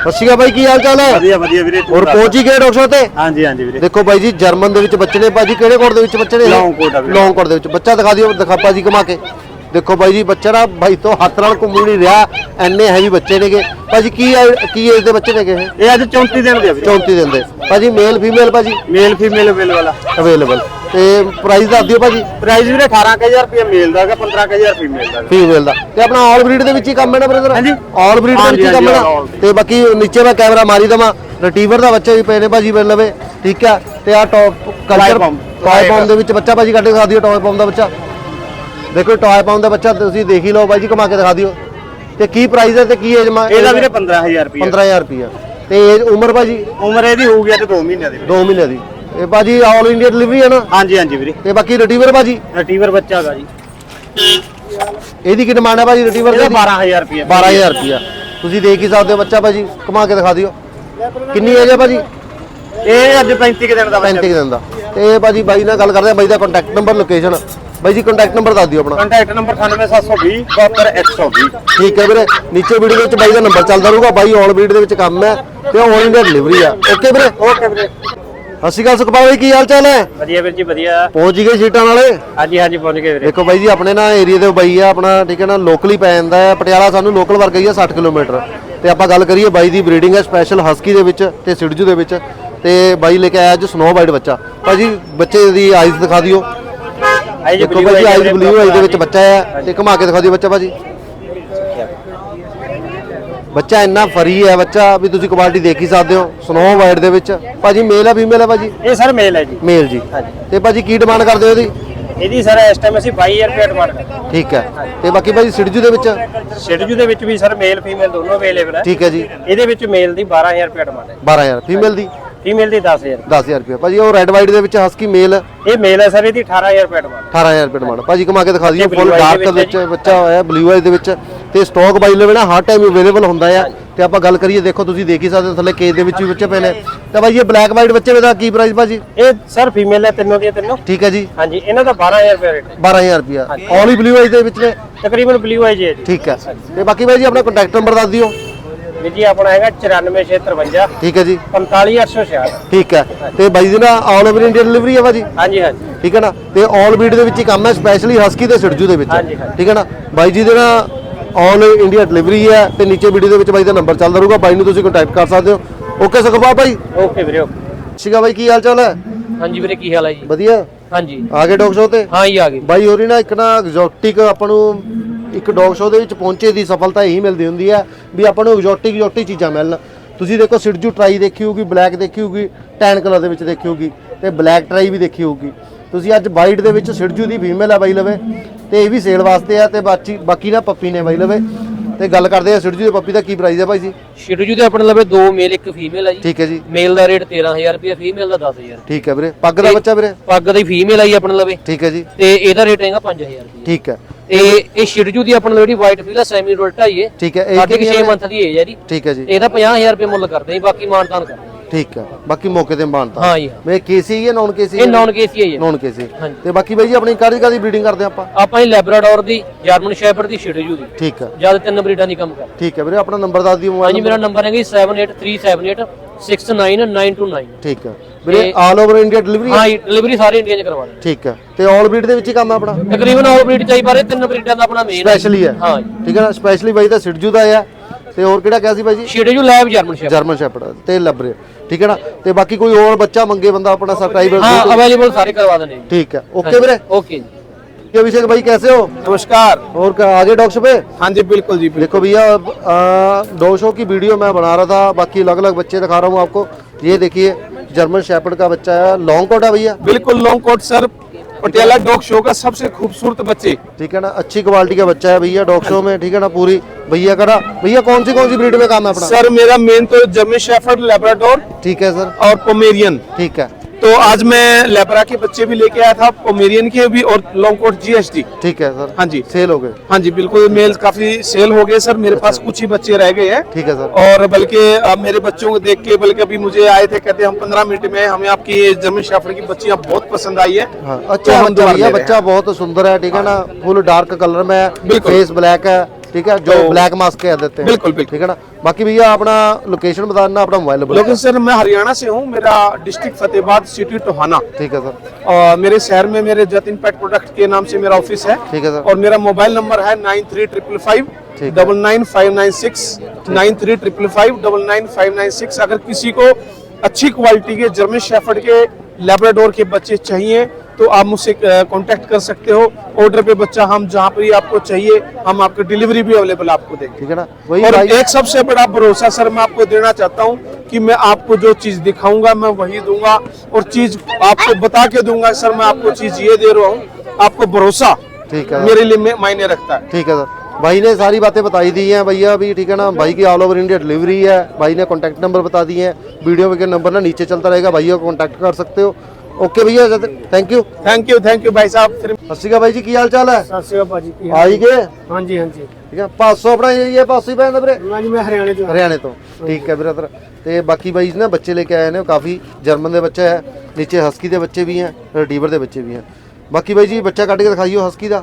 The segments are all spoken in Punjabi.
ਸਤਿ ਸ਼੍ਰੀ ਅਕਾਲ ਬਾਈ ਕੀ ਹਾਲ ਚਾਲ ਹੈ? ਵਧੀਆ ਵਧੀਆ ਵੀਰੇ ਹੋਰ। ਪਹੁੰਚ ਹੀ ਗਏ ਡਾਕਟਰ ਸਾਹਿਬ ਤੇ? ਹਾਂਜੀ ਹਾਂਜੀ ਵੀਰੇ। ਦੇਖੋ ਬਾਈ ਜੀ ਜਰਮਨ ਦੇ ਵਿੱਚ ਬੱਚੇ ਨੇ ਭਾਜੀ ਕਿਹੜੇ ਕੋਟ ਦੇ ਵਿੱਚ ਬੱਚੇ ਨੇ? Long coat ਆ ਵੀਰੇ। Long coat ਦੇ ਵਿੱਚ। ਬੱਚਾ ਦਿਖਾ ਦਿਓ ਦਿਖਾ ਭਾਜੀ ਘੁਮਾ ਕੇ। ਦੇਖੋ ਬਾਈ ਜੀ ਬੱਚਾ ਨਾ ਬਾਈ ਤੋਂ ਹੱਥ ਨਾਲ ਘੁੰਮ ਨਹੀਂ ਰਿਹਾ। ਐਨੇ ਹੈਵੀ ਬੱਚੇ ਨੇਗੇ। ਭਾਜੀ ਕੀ ਆ- ਕੀ ਏਜ ਦੇ ਬੱਚੇ ਨੇਗੇ ਇਹ? ਅੱਜ 34 ਦਿਨ ਦੇ ਆ ਵੀਰੇ। 34 ਦਿਨ ਦੇ। ਭਾਜੀ ਮੇਲ ਫੀਮੇਲ ਭਾਜੀ ਮੇਲ ਫੀਮੇਲ ਅਵੇਲ ਵਾਲਾ ਅਵੇਲੇਬਲ ਤੇ ਪ੍ਰਾਈਸ ਦੱਸ ਦਿਓ ਭਾਜੀ। ਪ੍ਰਾਈਸ ਵੀਰੇ 18000 ਰੁਪਏ ਮੇਲ ਦਾ ਹੈਗਾ 15000 ਫੀਮੇਲ ਦਾ ਹੈਗਾ। ਫੀਮੇਲ ਦਾ ਤੇ ਆਪਣਾ ਆਲ ਬਰੀਡ ਦੇ ਵਿੱਚ ਹੀ ਕੰਮ ਹੈ ਨਾ ਬ੍ਰਦਰ ਹਾਂਜੀ। ਆਲ ਬਰੀਡ ਦੇ ਵਿੱਚ ਹੀ ਕੰਮ ਹੈ ਨਾ। ਤੇ ਬਾਕੀ ਨੀਚੇ ਮੈਂ ਕੈਮਰਾ ਮਾਰੀ ਦਵਾਂ। ਰਿਟਰੀਵਰ ਦਾ ਬੱਚਾ ਵੀ ਪਏ ਨੇ ਭਾਜੀ ਮਿਲ ਲਵੇ। ਠੀਕ ਆ? ਤੇ ਆ ਟੌਪ ਕਲਚਰ Toy ਪੌਮ ਦੇ ਵਿੱਚ ਬੱਚਾ ਭਾਜੀ ਕੱਢ ਕੇ ਦਿਖਾ ਦਿਓ ਟੌਏ ਪੌਮ ਦਾ ਬੱਚਾ। ਦੇਖੋ ਟੌਏ ਪੌਮ ਦਾ ਬੱਚਾ ਤੁਸੀਂ ਦੇਖ ਹੀ ਲਓ ਬਾਈ ਜੀ ਕਮਾ ਕੇ ਦਿਖਾ ਦਿਓ। ਤੇ ਕੀ ਪ੍ਰਾਈਸ ਹੈ ਤੇ ਕੀ ਏਜ ਮਾ ਇਹਦਾ ਵੀਰੇ 15000 ਰੁਪਏ 15000 ਰੁਪਿਆ ਤੇ ਏਜ ਉਮਰ ਭਾਜੀ? ਉਮਰ ਇਹਦੀ ਹੋਊਗੀ ਅੱਜ 2 ਮਹੀਨਿਆਂ ਦੀ। ਵੀਰੇ। 2 ਮਹੀਨੇ ਦੀ। ਇਹ ਭਾਜੀ ਆਲ ਇੰਡੀਆ ਡਿਲੀਵਰੀ ਹੈ ਨਾ? ਹਾਂਜੀ ਹਾਂਜੀ ਵੀਰੇ। ਤੇ ਬਾਕੀ ਰਿਟਰੀਵਰ ਭਾਜੀ? ਰਟੀਵਰ ਬੱਚਾ ਹੈਗਾ ਜੀ। ਇਹਦੀ ਕੀ ਡਿਮਾਂਡ ਹੈ ਭਾਜੀ ਰਿਟਰੀਵਰ ਇਹਦਾ ਦੀ? 12000 ਰੁਪਏ 12000 ਰੁਪਿਆ ਤੁਸੀਂ ਦੇਖ ਹੀ ਸਕਦੇ ਹੋ ਬੱਚਾ ਭਾਜੀ ਕਮਾ ਕੇ ਦਿਖਾ ਦਿਓ। ਕਿੰਨੀ ਹੈ ਭਾਜੀ? ਇਹ ਅੱਜ 35 ਕੁ ਦਿਨ ਦਾ ਬੱਚਾ। 35 ਦਿਨ ਦਾ। ਤੇ ਭਾਜੀ ਬਾਈ ਨਾਲ ਗੱਲ ਕਰਦੇ ਆ ਬਾਈ ਦਾ ਕੰਟੈਕਟ ਨੰਬਰ ਲੋਕੇਸ਼ਨ ਬਾਈ ਜੀ ਕੰਟੈਕਟ ਨੰਬਰ ਦੱਸ ਦਿਓ ਆਪਣਾ। ਕੰਟੈਕਟ ਨੰਬਰ 98720 72120 ਠੀਕ ਹੈ ਵੀਰੇ। ਨੀਚੇ ਵੀਡੀਓ ਵਿੱਚ ਬਾਈ ਦਾ ਨੰਬਰ ਚੱਲਦਾ ਰਹੂਗਾ। ਬਾਈ ਆਲ ਬੀਟ ਦੇ ਵਿੱਚ ਕੰਮ ਹੈ ਤੇ ਆਲ ਇੰਡੀਆ ਡਿਲੀਵਰੀ ਆ। ਓਕੇ ਵੀਰੇ? ਓਕੇ ਵੀਰੇ। ਸਤਿ ਸ਼੍ਰੀ ਅਕਾਲ ਸੁਖਪਾਲ ਬਾਈ ਕੀ ਹਾਲ ਚਾਲ ਹੈ? ਵਧੀਆ ਵੀਰ ਜੀ ਵਧੀਆ। ਪਹੁੰਚ ਗਏ ਸੀਟਾਂ ਵਾਲੇ ਹਾਂਜੀ ਹਾਂਜੀ ਪਹੁੰਚ ਗਏ ਵੀਰੇ। ਦੇਖੋ ਬਾਈ ਜੀ ਆਪਣੇ ਨਾ ਏਰੀਆ ਦੇ ਬਾਈ ਆ ਆਪਣਾ ਠੀਕ ਹੈ ਨਾ ਲੋਕਲੀ ਪੈ ਜਾਂਦਾ ਹੈ। ਪਟਿਆਲਾ ਸਾਨੂੰ ਲੋਕਲ ਵਰਗਾ ਹੀ ਆ 60 ਕਿਲੋਮੀਟਰ। ਤੇ ਆਪਾਂ ਗੱਲ ਕਰੀਏ ਬਾਈ ਦੀ ਬਰੀਡਿੰਗ ਹੈ ਸਪੈਸ਼ਲ ਹਸਕੀ ਦੇ ਵਿੱਚ ਤੇ ਸਿਡਜੂ ਦੇ ਵਿੱਚ। ਤੇ ਬਾਈ ਲੈ ਕੇ ਆਇਆ ਅੱਜ ਸਨੋ ਵਾਈਟ ਬੱਚਾ। ਭਾਜੀ ਬੱਚੇ ਦੀ ਆਈਜ਼ ਦਿਖਾ ਦਿਓ। ਦੇਖੋ ਭਾਜੀ ਆਈਜ਼ ਬਲੂ ਆਈਜ਼ ਦੇ ਵਿੱਚ ਬੱਚਾ ਹੈ ਤੇ ਘੁਮਾ ਕੇ ਦਿਖਾ ਦਿਓ ਬੱਚਾ ਭਾਜੀ। ਬੱਚਾ ਇੰਨਾ ਫਰੀ ਹੈ ਬੱਚਾ ਵੀ ਤੁਸੀਂ ਕੁਆਲਿਟੀ ਦੇਖ ਹੀ ਸਕਦੇ ਹੋ ਸਨੋ ਵਾਈਟ ਦੇ ਵਿੱਚ। ਭਾਜੀ ਮੇਲ ਹੈ ਫੀਮੇਲ ਹੈ ਭਾਜੀ? ਇਹ ਸਰ ਮੇਲ ਹੈ ਜੀ। ਮੇਲ ਜੀ। ਤੇ ਭਾਜੀ ਕੀ ਡਿਮਾਂਡ ਕਰਦੇ ਹੋ ਇਹਦੀ? ਇਹਦੀ ਸਰ ਇਸ ਟਾਈਮ ਅਸੀਂ 22000 ਰੁਪਏ ਡਿਮਾਂਡ ਕਰਦੇ ਠੀਕ ਹੈ। ਤੇ ਬਾਕੀ ਭਾਜੀ ਸਿਡਜੂ ਦੇ ਵਿੱਚ? ਸ਼ੈਡਿਊਲ ਦੇ ਵਿੱਚ ਵੀ ਸਰ ਮੇਲ ਫੀਮੇਲ ਦੋਨੋਂ ਅਵੇਲੇਬਲ ਹੈ। ਠੀਕ ਹੈ ਜੀ। ਇਹਦੇ ਵਿੱਚ ਮੇਲ ਦੀ 12000 ਰੁਪਏ ਡਿਮਾਂਡ ਹੈ। 12000 ਫੀਮੇਲ ਦੀ? ਫੀਮੇਲ ਦੀ 10000 10000 ਰੁਪਏ। ਭਾਜੀ ਉਹ ਰੈੱਡ ਵਾਈਟ ਦੇ ਵਿੱਚ ਹਸਕੀ ਮੇਲ ਇਹ ਮੇਲ ਹੈ ਸਰ ਇਹਦੀ 18000 ਰੁਪਏ ਡਿਮਾਂਡ 18000 ਰੁਪਏ ਡਿਮਾਂਡ ਭਾਜੀ ਕਮਾ ਕੇ ਦਿਖਾ blue ਫੁੱਲ ਡਾਰਕ ਦੇ ਵਿੱਚ ਬੱਚਾ ਹੋਇਆ ਬਲੂ ਆਈਜ਼ ਦੇ ਵਿੱਚ। ਤੇ ਸਟਾਕ ਬਾਈ ਨਾ ਹਰ ਟਾਈਮ ਅਵੇਲੇਬਲ ਹੁੰਦਾ ਆ। ਤੇ ਆਪਾਂ ਗੱਲ ਕਰੀਏ ਦੇਖੋ ਤੁਸੀਂ ਦੇਖ ਹੀ ਸਕਦੇ ਹੋ ਥੱਲੇ ਕੇਜ ਦੇ ਵਿੱਚ ਵੀ ਬੱਚੇ ਪਏ ਨੇ। ਤੇ ਭਾਜੀ ਇਹ ਬਲੈਕ ਵਾਈਟ ਬੱਚੇ ਦਾ ਕੀ ਪ੍ਰਾਈਸ ਭਾਜੀ? ਇਹ ਸਰ ਫੀਮੇਲ ਹੈ ਤਿੰਨੋਂ ਦੀਆਂ ਤਿੰਨੋਂ। ਠੀਕ ਹੈ ਜੀ। ਹਾਂਜੀ ਇਹਨਾਂ ਦਾ 12000 ਰੁਪਏ ਰੇਟ 12000 ਰੁਪਿਆ ਆਲ ਹੀ ਬਲੂ ਆਈਜ਼ ਦੇ ਵਿੱਚ ਨੇ? ਤਕਰੀਬਨ ਬਲੂ ਆਈ ਜੀ ਹੈ ਜੀ। ਠੀਕ ਹੈ। ਤੇ ਬਾਕੀ ਭਾਈ ਜੀ ਆਪਣਾ ਕੰਟੈਕਟ ਨੰਬਰ ਦੱਸ ਦਿਓ। ਵੀਰ ਜੀ ਆਪਣਾ ਹੈਗਾ 94653 ਠੀਕ ਹੈ ਜੀ। 45866 ਠੀਕ ਹੈ। ਤੇ ਬਾਈ ਜੀ ਨਾ ਆਲ ਓਵਰ ਇੰਡੀਆ ਡਿਲੀਵਰੀ ਹੈ ਭਾਜੀ? ਹਾਂਜੀ ਹਾਂਜੀ। ਠੀਕ ਹੈ ਨਾ। ਤੇ ਆਲ ਬੀਟ ਦੇ ਵਿੱਚ ਹੀ ਕੰਮ ਹੈ ਸਪੈਸ਼ਲੀ ਹਸਕੀ ਤੇ ਸਿਰਜੂ ਦੇ ਵਿੱਚ। ਠੀਕ ਹੈ ਨਾ। ਬਾਈ ਜੀ ਦੇ ਨਾ ਆਲ ਇੰਡੀਆ ਡਿਲੀਵਰੀ ਹੈ ਤੇ ਨੀਚੇ ਵੀਡੀਓ ਦੇ ਵਿੱਚ ਬਾਈ ਦਾ ਨੰਬਰ ਚੱਲਦਾ ਰਹੂਗਾ। ਬਾਈ ਨੂੰ ਤੁਸੀਂ ਕੰਟੈਕਟ ਕਰ ਸਕਦੇ ਹੋ। ਓਕੇ ਸੁਖਪਾਲ ਭਾਈ? ਓਕੇ ਵੀਰੇ ਓਕੇ ਸ਼ਿਗਾ ਬਾਈ ਕੀ ਹਾਲ ਚਾਲ ਹੈ? ਹਾਂਜੀ ਵੀਰੇ ਕੀ ਹਾਲ ਹੈ ਜੀ? ਵਧੀਆ। ਹਾਂਜੀ। ਆ ਗਏ ਡੌਗ ਸ਼ੋ ਤੇ? ਹਾਂ ਜੀ ਆ ਗਏ। ਬਾਈ ਹੋਰੀ ਨਾ ਇੱਕ ਨਾ ਐਗਜ਼ੋਟਿਕ ਆਪਾਂ ਨੂੰ ਇੱਕ ਡੌਗ ਸ਼ੋ ਦੇ ਵਿੱਚ ਪਹੁੰਚੇ ਦੀ ਸਫਲਤਾ ਇਹੀ ਮਿਲਦੀ ਹੁੰਦੀ ਹੈ ਵੀ ਆਪਾਂ ਨੂੰ ਐਗਜ਼ੋਟਿਕ ਐਗਜ਼ੋਟਿਕ ਚੀਜ਼ਾਂ ਮਿਲਣ। ਤੁਸੀਂ ਦੇਖੋ ਸਿਰਜੂ ਟਰਾਈ ਦੇਖੀ ਹੋਊਗੀ ਬਲੈਕ ਦੇਖੀ ਹੋਊਗੀ ਟੈਨ ਕਲਰ ਦੇ ਵਿੱਚ ਦੇਖੀ ਹੋਊਗੀ ਤੇ ਬਲੈਕ ਟਰਾਈ ਵੀ ਦੇਖੀ ਹੋਊਗੀ। ਤੁਸੀਂ ਅੱਜ ਵਾਈਟ ਦੇ ਵਿੱਚ ਸਿਰਜੂ ਦੀ ਫੀਮੇਲ ਹੈ ਬਾਈ ਲਵੇ ਤੇ ਇਹ ਵੀ ਸੇਲ ਵਾਸਤੇ ਆ ਤੇ ਬਾਕੀ ਬਾਕੀ ਨਾ ਪੱਪੀ ਨੇ ਬਾਈ ਲਵੇ। ਤੇ ਗੱਲ ਕਰਦੇ ਆ ਸਿਰਜੂ ਦੇ ਪੱਪੀ ਦਾ ਕੀ ਪ੍ਰਾਈਸ ਹੈ ਭਾਈ ਜੀ? ਸ਼ਿਡੂ ਦੇ ਆਪਣੇ ਲਵੇ ਦੋ ਮੇਲ ਇੱਕ ਫੀਮੇਲ ਹੈ ਜੀ। ਠੀਕ ਹੈ ਜੀ। ਮੇਲ ਦਾ ਰੇਟ 13000 ਰੁਪਏ ਫੀਮੇਲ ਦਾ 10000 ਠੀਕ ਹੈ ਵੀਰੇ। ਪੱਗ ਦਾ ਬੱਚਾ ਵੀਰੇ? ਪੱਗ ਦੀ ਫੀਮੇਲ ਆਈ ਆਪਣੇ ਲਵੇ। ਠੀਕ ਹੈ ਜੀ। ਤੇ ਇਹਦਾ ਰੇਟ ਹੈਗਾ 5000 ਰੁਪਏ ਠੀਕ ਹੈ। ਤੇ ਇਹ ਸ਼ਿਡੂ ਦੀ ਆਪਣੇ ਜਿਹੜੀ ਵਾਈਟ ਫੀਲਾ ਸੈਮੀ ਰੋਲਟਾ ਹੀ ਹੈ ਠੀਕ ਹੈ। ਇਹ ਸਾਢੇ ਕਿੰਨੀ 6 ਹੈ? ਮੰਥ ਦੀ ਹੈ ਜੀ। ਠੀਕ ਹੈ ਜੀ। ਇਹਦਾ 50000 ਰੁਪਏ ਮੁੱਲ ਕਰਦੇ ਹਾਂ ਬਾਕੀ ਮਾਨਤਾਨ ਕਰਦੇ। ਠੀਕ ਹੈ। ਬਾਕੀ ਮੌਕੇ ਤੇ ਮਾਨਤਾ। ਹਾਂ ਜੀ ਹਾਂ। ਕੇਸੀ ਹੈ ਨੌਨ ਕੇਸੀ ਇਹ ਨਾਨ ਕੇਸੀ ਹੈ ਜੀ। ਨੌਨ ਕੇਸੀ ਹਾਂਜੀ। ਤੇ ਬਾਕੀ ਬਾਈ ਜੀ ਆਪਣੀ ਕਾਦੀ ਕਾਦੀ ਬਰੀਡਿੰਗ ਕਰਦੇ ਆਪਾਂ? ਆਪਾਂ ਹੀ ਲੈਬਰਾਡੋਰ ਦੀ ਜਰਮਨ ਸ਼ੈਫਰਡ ਦੀ ਸ਼ਿਡੂ ਦੀ। ਠੀਕ ਹੈ। ਜਦ ਤਿੰਨ ਬਰੀਡਾਂ ਦੀ ਕੰਮ ਕਰਦੇ। ਠੀਕ ਹੈ ਵੀਰੇ ਆਪਣਾ ਨੰਬਰ ਦੱਸ ਦਿਓ ਹਾਂਜੀ ਮੋਬਾਈਲ ਮੇਰਾ ਨੰਬਰ ਹੈਗਾ 7837869929 ਠੀਕ ਹੈ। ਵੀਰੇ ਆਲ ਓਵਰ ਇੰਡੀਆ ਡਿਲੀਵਰੀ ਹਾਂ? ਡਿਲੀਵਰੀ ਸਾਰੇ ਇੰਡੀਆ 'ਚ ਕਰਵਾ ਦਿੰਦੇ ਠੀਕ ਹੈ। ਤੇ ਆਲ ਬਰੀਡ ਦੇ ਵਿੱਚ ਹੀ ਕੰਮ ਹੈ ਆਪਣਾ? ਤਕਰੀਬਨ ਆਲ ਬਰੀਡ ਚਾਹੀ ਪਰ ਇਹ ਤਿੰਨ ਬਰੀਡਾਂ ਦਾ ਆਪਣਾ ਮੇਨ ਸਪੈਸ਼ਲੀ ਹੈ। ਹਾਂ ਜੀ। ਠੀਕ ਹੈ ਨਾ? ਸਪੈਸ਼ਲੀ ਬਾਈ ਦਾ ਸਿਡਜੂ ਦਾ ਆ ਤੇ ਹੋਰ ਕਿਹੜਾ ਕਿਹਾ ਸੀ ਬਾਈ ਜੀ ਸ਼ਿਡੂ lab German shepherd German shepherd ਤੇ ਲੱਭਰੇ ਠੀਕ ਹੈ ਨਾ ਤੇ ਬਾਕੀ ਕੋਈ ਹੋਰ ਬੱਚਾ ਮੰਗੇ ਬੰਦਾ ਆਪਣਾ ਸਬਸਕ੍ਰਾਈਬਰ हाँ अवेलेबल सारे करवा देने जी। ठीक है ओके ਵੀਰੇ ओके जी ये अभिषेक भाई कैसे हो नमस्कार और क्या आगे डॉक्टर पे हाँ जी बिल्कुल जी बिल्कुल देखो भैया डॉग शो की वीडियो मैं बना रहा था बाकी अलग अलग बच्चे दिखा रहा हूँ आपको ये देखिए जर्मन शेपर्ड का बच्चा है लॉन्ग कोट है भैया बिल्कुल long coat sir Patiala dog show का सबसे खूबसूरत बच्चे। ठीक है ना अच्छी क्वालिटी का बच्चा है भैया डॉग शो में ठीक है ना पूरी। भैया करा ना भैया कौन सी कौन सी ब्रीड में काम है अपना? सर मेरा मेन तो जर्मन शेफर्ड लेबराडोर ठीक है सर। और पोमेरियन। ठीक है। तो आज मैं लेब्रा के बच्चे भी लेके आया था पोमेरियन के भी और लॉन्ग कोट जीएसटी ठीक है सर। हाँ जी। सेल हो गए। हाँ जी बिल्कुल मेल काफ़ी सेल हो गए सर। मेरे पास कुछ ही बच्चे रह गए हैं। ठीक है सर। और बल्कि मेरे बच्चों को देख के बल्कि अभी मुझे आए थे कहते हम पंद्रह मिनट में हमें आपकी ये जर्मन शेफर्ड की बच्चियाँ बहुत पसंद आई है। हाँ तो अच्छा बच्चा बहुत सुंदर है ठीक है ना? फुल डार्क कलर में फेस ब्लैक है। ठीक है जो तो- ब्लैक मास्क कह देते हैं। बिल्कुल, बिल्कुल। ठीक है ना? बाकी भैया अपना लोकेशन बता देना अपना मोबाइल नंबर लेकिन सर मैं हरियाणा से हूँ मेरा डिस्ट्रिक्ट फतेहाबाद सिटी टोहाना। ठीक है सर। और मेरे शहर में मेरे जतिन पेट प्रोडक्ट के नाम से मेरा ऑफ़िस है। ठीक है सर। और मेरा मोबाइल नंबर है nine three triple five double nine five nine six nine three triple five double nine five nine six अगर किसी को अच्छी क्वालिटी के जर्मन शेफर्ड के लेब्राडोर के बच्चे चाहिए तो आप मुझसे कांटेक्ट कर सकते हो। ऑर्डर पे बच्चा हम जहाँ पर आपको चाहिए हम आपको डिलीवरी भी अवेलेबल आपको देंगे। ठीक है ना? वही और एक सबसे बड़ा भरोसा सर मैं आपको देना चाहता हूँ कि मैं आपको जो चीज़ दिखाऊँगा मैं वही दूँगा और चीज़ आपको बता के दूँगा सर मैं आपको चीज़ ये दे रहा हूँ आपको भरोसा ठीक है। मेरे लिए मायने रखता है। ठीक है सर। भाई ने सारी बातें बताई दी हैं भैया अभी ठीक है ना? भाई की ऑल ओवर इंडिया डिलीवरी है भाई ने कॉन्टैक्ट नंबर बता दिए हैं। वीडियो के नंबर ना नीचे चलता रहेगा भैया को कॉन्टैक्ट कर सकते हो। ਓਕੇ ਭਈਆ thank you thank you thank you ਭਾਈ ਸਾਹਿਬ ਸਤਿ ਸ਼੍ਰੀ ਅਕਾਲ ਬਾਈ ਜੀ ਕੀ ਹਾਲ ਚਾਲ ਹੈ ਸਤਿ ਸ਼੍ਰੀ ਅਕਾਲ ਭਾਜੀ ਆਈ ਗਏ ਹਾਂਜੀ ਹਾਂਜੀ ਠੀਕ ਹੈ ਪਾਸੋਂ ਆਪਣਾ ਇਹ ਪਾਸੋਂ ਹੀ ਪੈਂਦਾ ਵੀਰੇ ਨਾ ਮੈਂ ਹਰਿਆਣੇ ਤੋਂ ਹਰਿਆਣੇ ਤੋਂ ਠੀਕ ਹੈ ਵੀਰੇ ਤੇ ਬਾਕੀ ਬਾਈ ਜੀ ਬੱਚੇ ਲੈ ਕੇ ਆਏ ਨੇ ਕਾਫੀ ਜਰਮਨ ਦੇ ਬੱਚੇ ਹੈ ਨੀਚੇ ਹਸਕੀ ਦੇ ਬੱਚੇ ਵੀ ਹੈ ਡੀਵਰ ਦੇ ਬੱਚੇ ਵੀ ਹੈ ਬਾਕੀ ਬਾਈ ਜੀ ਬੱਚਾ ਕੱਢ ਕੇ ਦਿਖਾਈਓ ਹਸਕੀ ਦਾ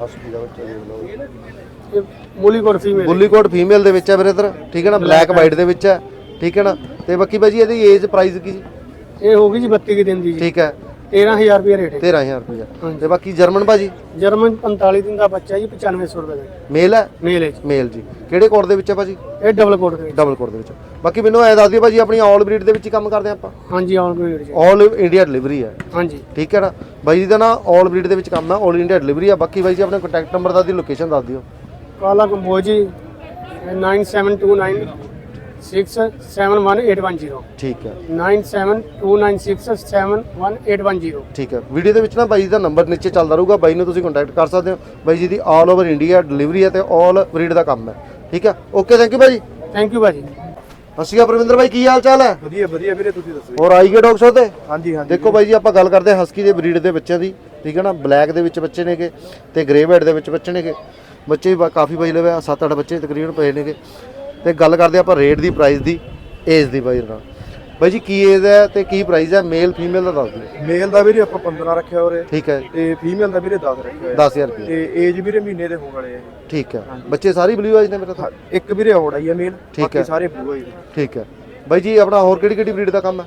ਹਸਕੀ ਦਾ ਬੱਚਾ ਦੇਖ ਲਓ ਬੁਲੀਕੋਟ ਫੀਮੇਲ ਬੁਲੀਕੋਟ ਫੀਮੇਲ ਦੇ ਵਿੱਚ ਹੈ ਵੀਰੇ ਠੀਕ ਹੈ ਨਾ ਬਲੈਕ ਵਾਈਟ ਦੇ ਵਿੱਚ ਹੈ ਠੀਕ ਹੈ ਨਾ ਤੇ ਬਾਕੀ ਬਾਈ ਜੀ ਇਹਦੀ ਏਜ ਪ੍ਰਾਈਸ ਕੀ ਇਹ ਹੋ ਗਈ ਜੀ 32 ਕੀ ਦਿਨ ਦੀ ਜੀ। ਠੀਕ ਹੈ। 13000 ਰੁਪਏ ਰੇਟ ਹੈ। 13000 ਰੁਪਏ ਤੇ ਬਾਕੀ ਜਰਮਨ ਭਾਜੀ? ਜਰਮਨ 45 ਦਿਨ ਦਾ ਬੱਚਾ ਜੀ 9500 ਰੁਪਏ ਦਾ ਮੇਲ ਹੈ? ਮੇਲ ਹੈ ਜੀ। ਮੇਲ ਜੀ। ਕਿਹੜੇ ਕੋਡ ਦੇ ਵਿੱਚ ਹੈ ਭਾਜੀ? ਇਹ ਡਬਲ ਕੋਟ ਦੇ ਵਿੱਚ। ਡਬਲ ਕੋਡ ਦੇ ਵਿੱਚ। ਬਾਕੀ ਮੈਨੂੰ ਐ ਦੱਸ ਦਿਓ ਭਾਜੀ ਆਪਣੀ ਆਲ ਬਰੀਡ ਦੇ ਵਿੱਚ ਹੀ ਕੰਮ ਕਰਦੇ ਆਪਾਂ? ਹਾਂਜੀ ਆਲ ਗ੍ਰੇਡ ਜੀ। ਆਲ ਇੰਡੀਆ ਡਿਲੀਵਰੀ ਹੈ। ਹਾਂਜੀ। ਠੀਕ ਹੈ ਨਾ? ਬਾਈ ਜੀ ਦਾ ਨਾ ਆਲ ਬਰੀਡ ਦੇ ਵਿੱਚ ਕੰਮ ਹੈ ਆਲ ਇੰਡੀਆ ਡਿਲੀਵਰੀ ਆ ਬਾਕੀ ਬਾਈ ਜੀ ਆਪਣੇ ਕੰਟੈਕਟ ਨੰਬਰ ਦਾ ਦੀ ਲੋਕੇਸ਼ਨ ਦੱਸ ਦਿਓ। ਕਾਲਾ ਕੰਬੋਜੀ 9729 671810 ਠੀਕ ਹੈ। 9729671810 ਠੀਕ ਹੈ। ਵੀਡੀਓ ਦੇ ਵਿੱਚ ਨਾ ਬਾਈ ਜੀ ਦਾ ਨੰਬਰ ਨੀਚੇ ਚੱਲਦਾ ਰਹੂਗਾ। ਬਾਈ ਨੂੰ ਤੁਸੀਂ ਕੰਟੈਕਟ ਕਰ ਸਕਦੇ ਹੋ। ਬਾਈ ਜੀ ਦੀ ਆਲ ਓਵਰ ਇੰਡੀਆ ਡਿਲੀਵਰੀ ਹੈ ਤੇ ਆਲ ਬਰੀਡ ਦਾ ਕੰਮ ਹੈ। ਠੀਕ ਹੈ। ਓਕੇ ਥੈਂਕ ਯੂ ਭਾਜੀ ਥੈਂਕ ਯੂ ਭਾਜੀ ਸਤਿ ਸ਼੍ਰੀ ਅਕਾਲ ਪ੍ਰਵਿੰਦਰ ਭਾਈ ਕੀ ਹਾਲ ਚਾਲ ਹੈ? ਵਧੀਆ ਵਧੀਆ ਵੀਰੇ ਤੁਸੀਂ ਦੱਸੋ ਹੋਰ ਆਈ ਗਏ ਸ਼ੋ ਤੇ? ਹਾਂਜੀ ਹਾਂਜੀ ਦੇਖੋ ਬਾਈ ਜੀ ਆਪਾਂ ਗੱਲ ਕਰਦੇ ਹਾਂ ਹਸਕੀ ਦੇ ਬਰੀਡ ਦੇ ਬੱਚਿਆਂ ਦੀ। ਠੀਕ ਹੈ ਨਾ? ਬਲੈਕ ਦੇ ਵਿੱਚ ਬੱਚੇ ਨੇਗੇ ਤੇ ਗ੍ਰੇ ਹੈਡ ਦੇ ਵਿੱਚ ਬੱਚੇ ਨੇਗੇ। ਬੱਚੇ ਕਾਫੀ ਬਈ ਲਵੇ 7-8 ਬੱਚੇ ਤਕਰੀਬਨ ਪਏ ਨੇਗੇ। ਤੇ ਗੱਲ ਕਰਦੇ ਆਪਾਂ ਰੇਟ ਦੀ ਪ੍ਰਾਈਸ ਦੀ ਏਜ ਦੀ ਬਾਈ ਨਾਲ। ਬਾਈ ਜੀ ਕੀ ਏਜ ਹੈ ਤੇ ਕੀ ਪ੍ਰਾਈਸ ਹੈ? ਮੇਲ ਫੀਮੇਲ ਦਾ ਦੱਸ ਦਿਓ। ਮੇਲ ਦਾ ਵੀਰੇ ਆਪਾਂ 15 ਰੱਖਿਆ ਹੋਰੇ ਠੀਕ ਹੈ। ਤੇ ਫੀਮੇਲ ਦਾ ਵੀਰੇ 10 ਰੱਖਿਆ ਹੋਇਆ। 10000 ਰੁਪਏ ਤੇ ਏਜ ਵੀਰੇ ਮਹੀਨੇ ਦੇ ਹੋਣ ਵਾਲੇ ਆ ਠੀਕ ਹੈ। ਬੱਚੇ ਸਾਰੀ ਬਲੂ ਆਈਜ਼ ਨੇ ਮੇਰਾ ਤਾਂ? ਇੱਕ ਵੀਰੇ ਔੜ ਆਈ ਆ ਮੇਲ ਹੈ। ਬਾਕੀ ਸਾਰੇ ਬਲੂ ਆਈ ਠੀਕ ਹੈ। ਬਾਈ ਜੀ ਆਪਣਾ ਹੋਰ ਕਿਹੜੀ ਕਿਹੜੀ ਬਰੀਡ ਦਾ ਕੰਮ ਹੈ?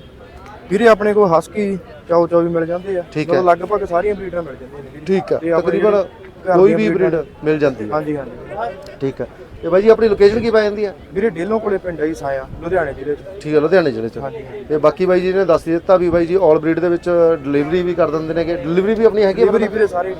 ਵੀਰੇ ਆਪਣੇ ਕੋਲ ਹਸਕੀ ਚਾਉ ਚਾਉ ਵੀ ਮਿਲ ਜਾਂਦੇ ਆ। ਠੀਕ ਹੈ। ਲਗਭਗ ਸਾਰੀਆਂ ਬਰੀਡਾਂ ਮਿਲ ਜਾਂਦੀਆਂ ਨੇ। ਠੀਕ ਹੈ। ਤਕਰੀਬਨ ਕੋਈ ਵੀ ਬਰੀਡ ਮਿਲ ਜਾਂਦੀ ਹੈ। ਹਾਂਜੀ ਹਾਂਜੀ। ਠੀਕ ਹੈ। ਤੇ ਬਾਈ ਜੀ ਆਪਣੀ ਲੋਕੇਸ਼ਨ ਕੀ ਪੈ ਜਾਂਦੀ ਹੈ? ਵੀਰੇ ਡੇਲੋਂ ਕੋਲੇ ਪਿੰਡ ਆਈ ਸਾਇਆ ਲੁਧਿਆਣੇ ਜ਼ਿਲ੍ਹੇ ਚ। ਠੀਕ ਹੈ ਲੁਧਿਆਣੇ ਜ਼ਿਲ੍ਹੇ ਚ। ਹਾਂਜੀ। ਤੇ ਬਾਕੀ ਬਾਈ ਜੀ ਨੇ ਦੱਸ ਹੀ ਦਿੱਤਾ ਵੀ ਬਾਈ ਜੀ ਆਲ ਬਰੀਡ ਦੇ ਵਿੱਚ ਡਿਲੀਵਰੀ ਵੀ ਕਰ ਦਿੰਦੇ ਨੇਗੇ। ਡਿਲੀਵਰੀ ਵੀ ਆਪਣੀ ਹੈਗੀ ਹੈ ਵੀਰੇ ਸਾਰੇ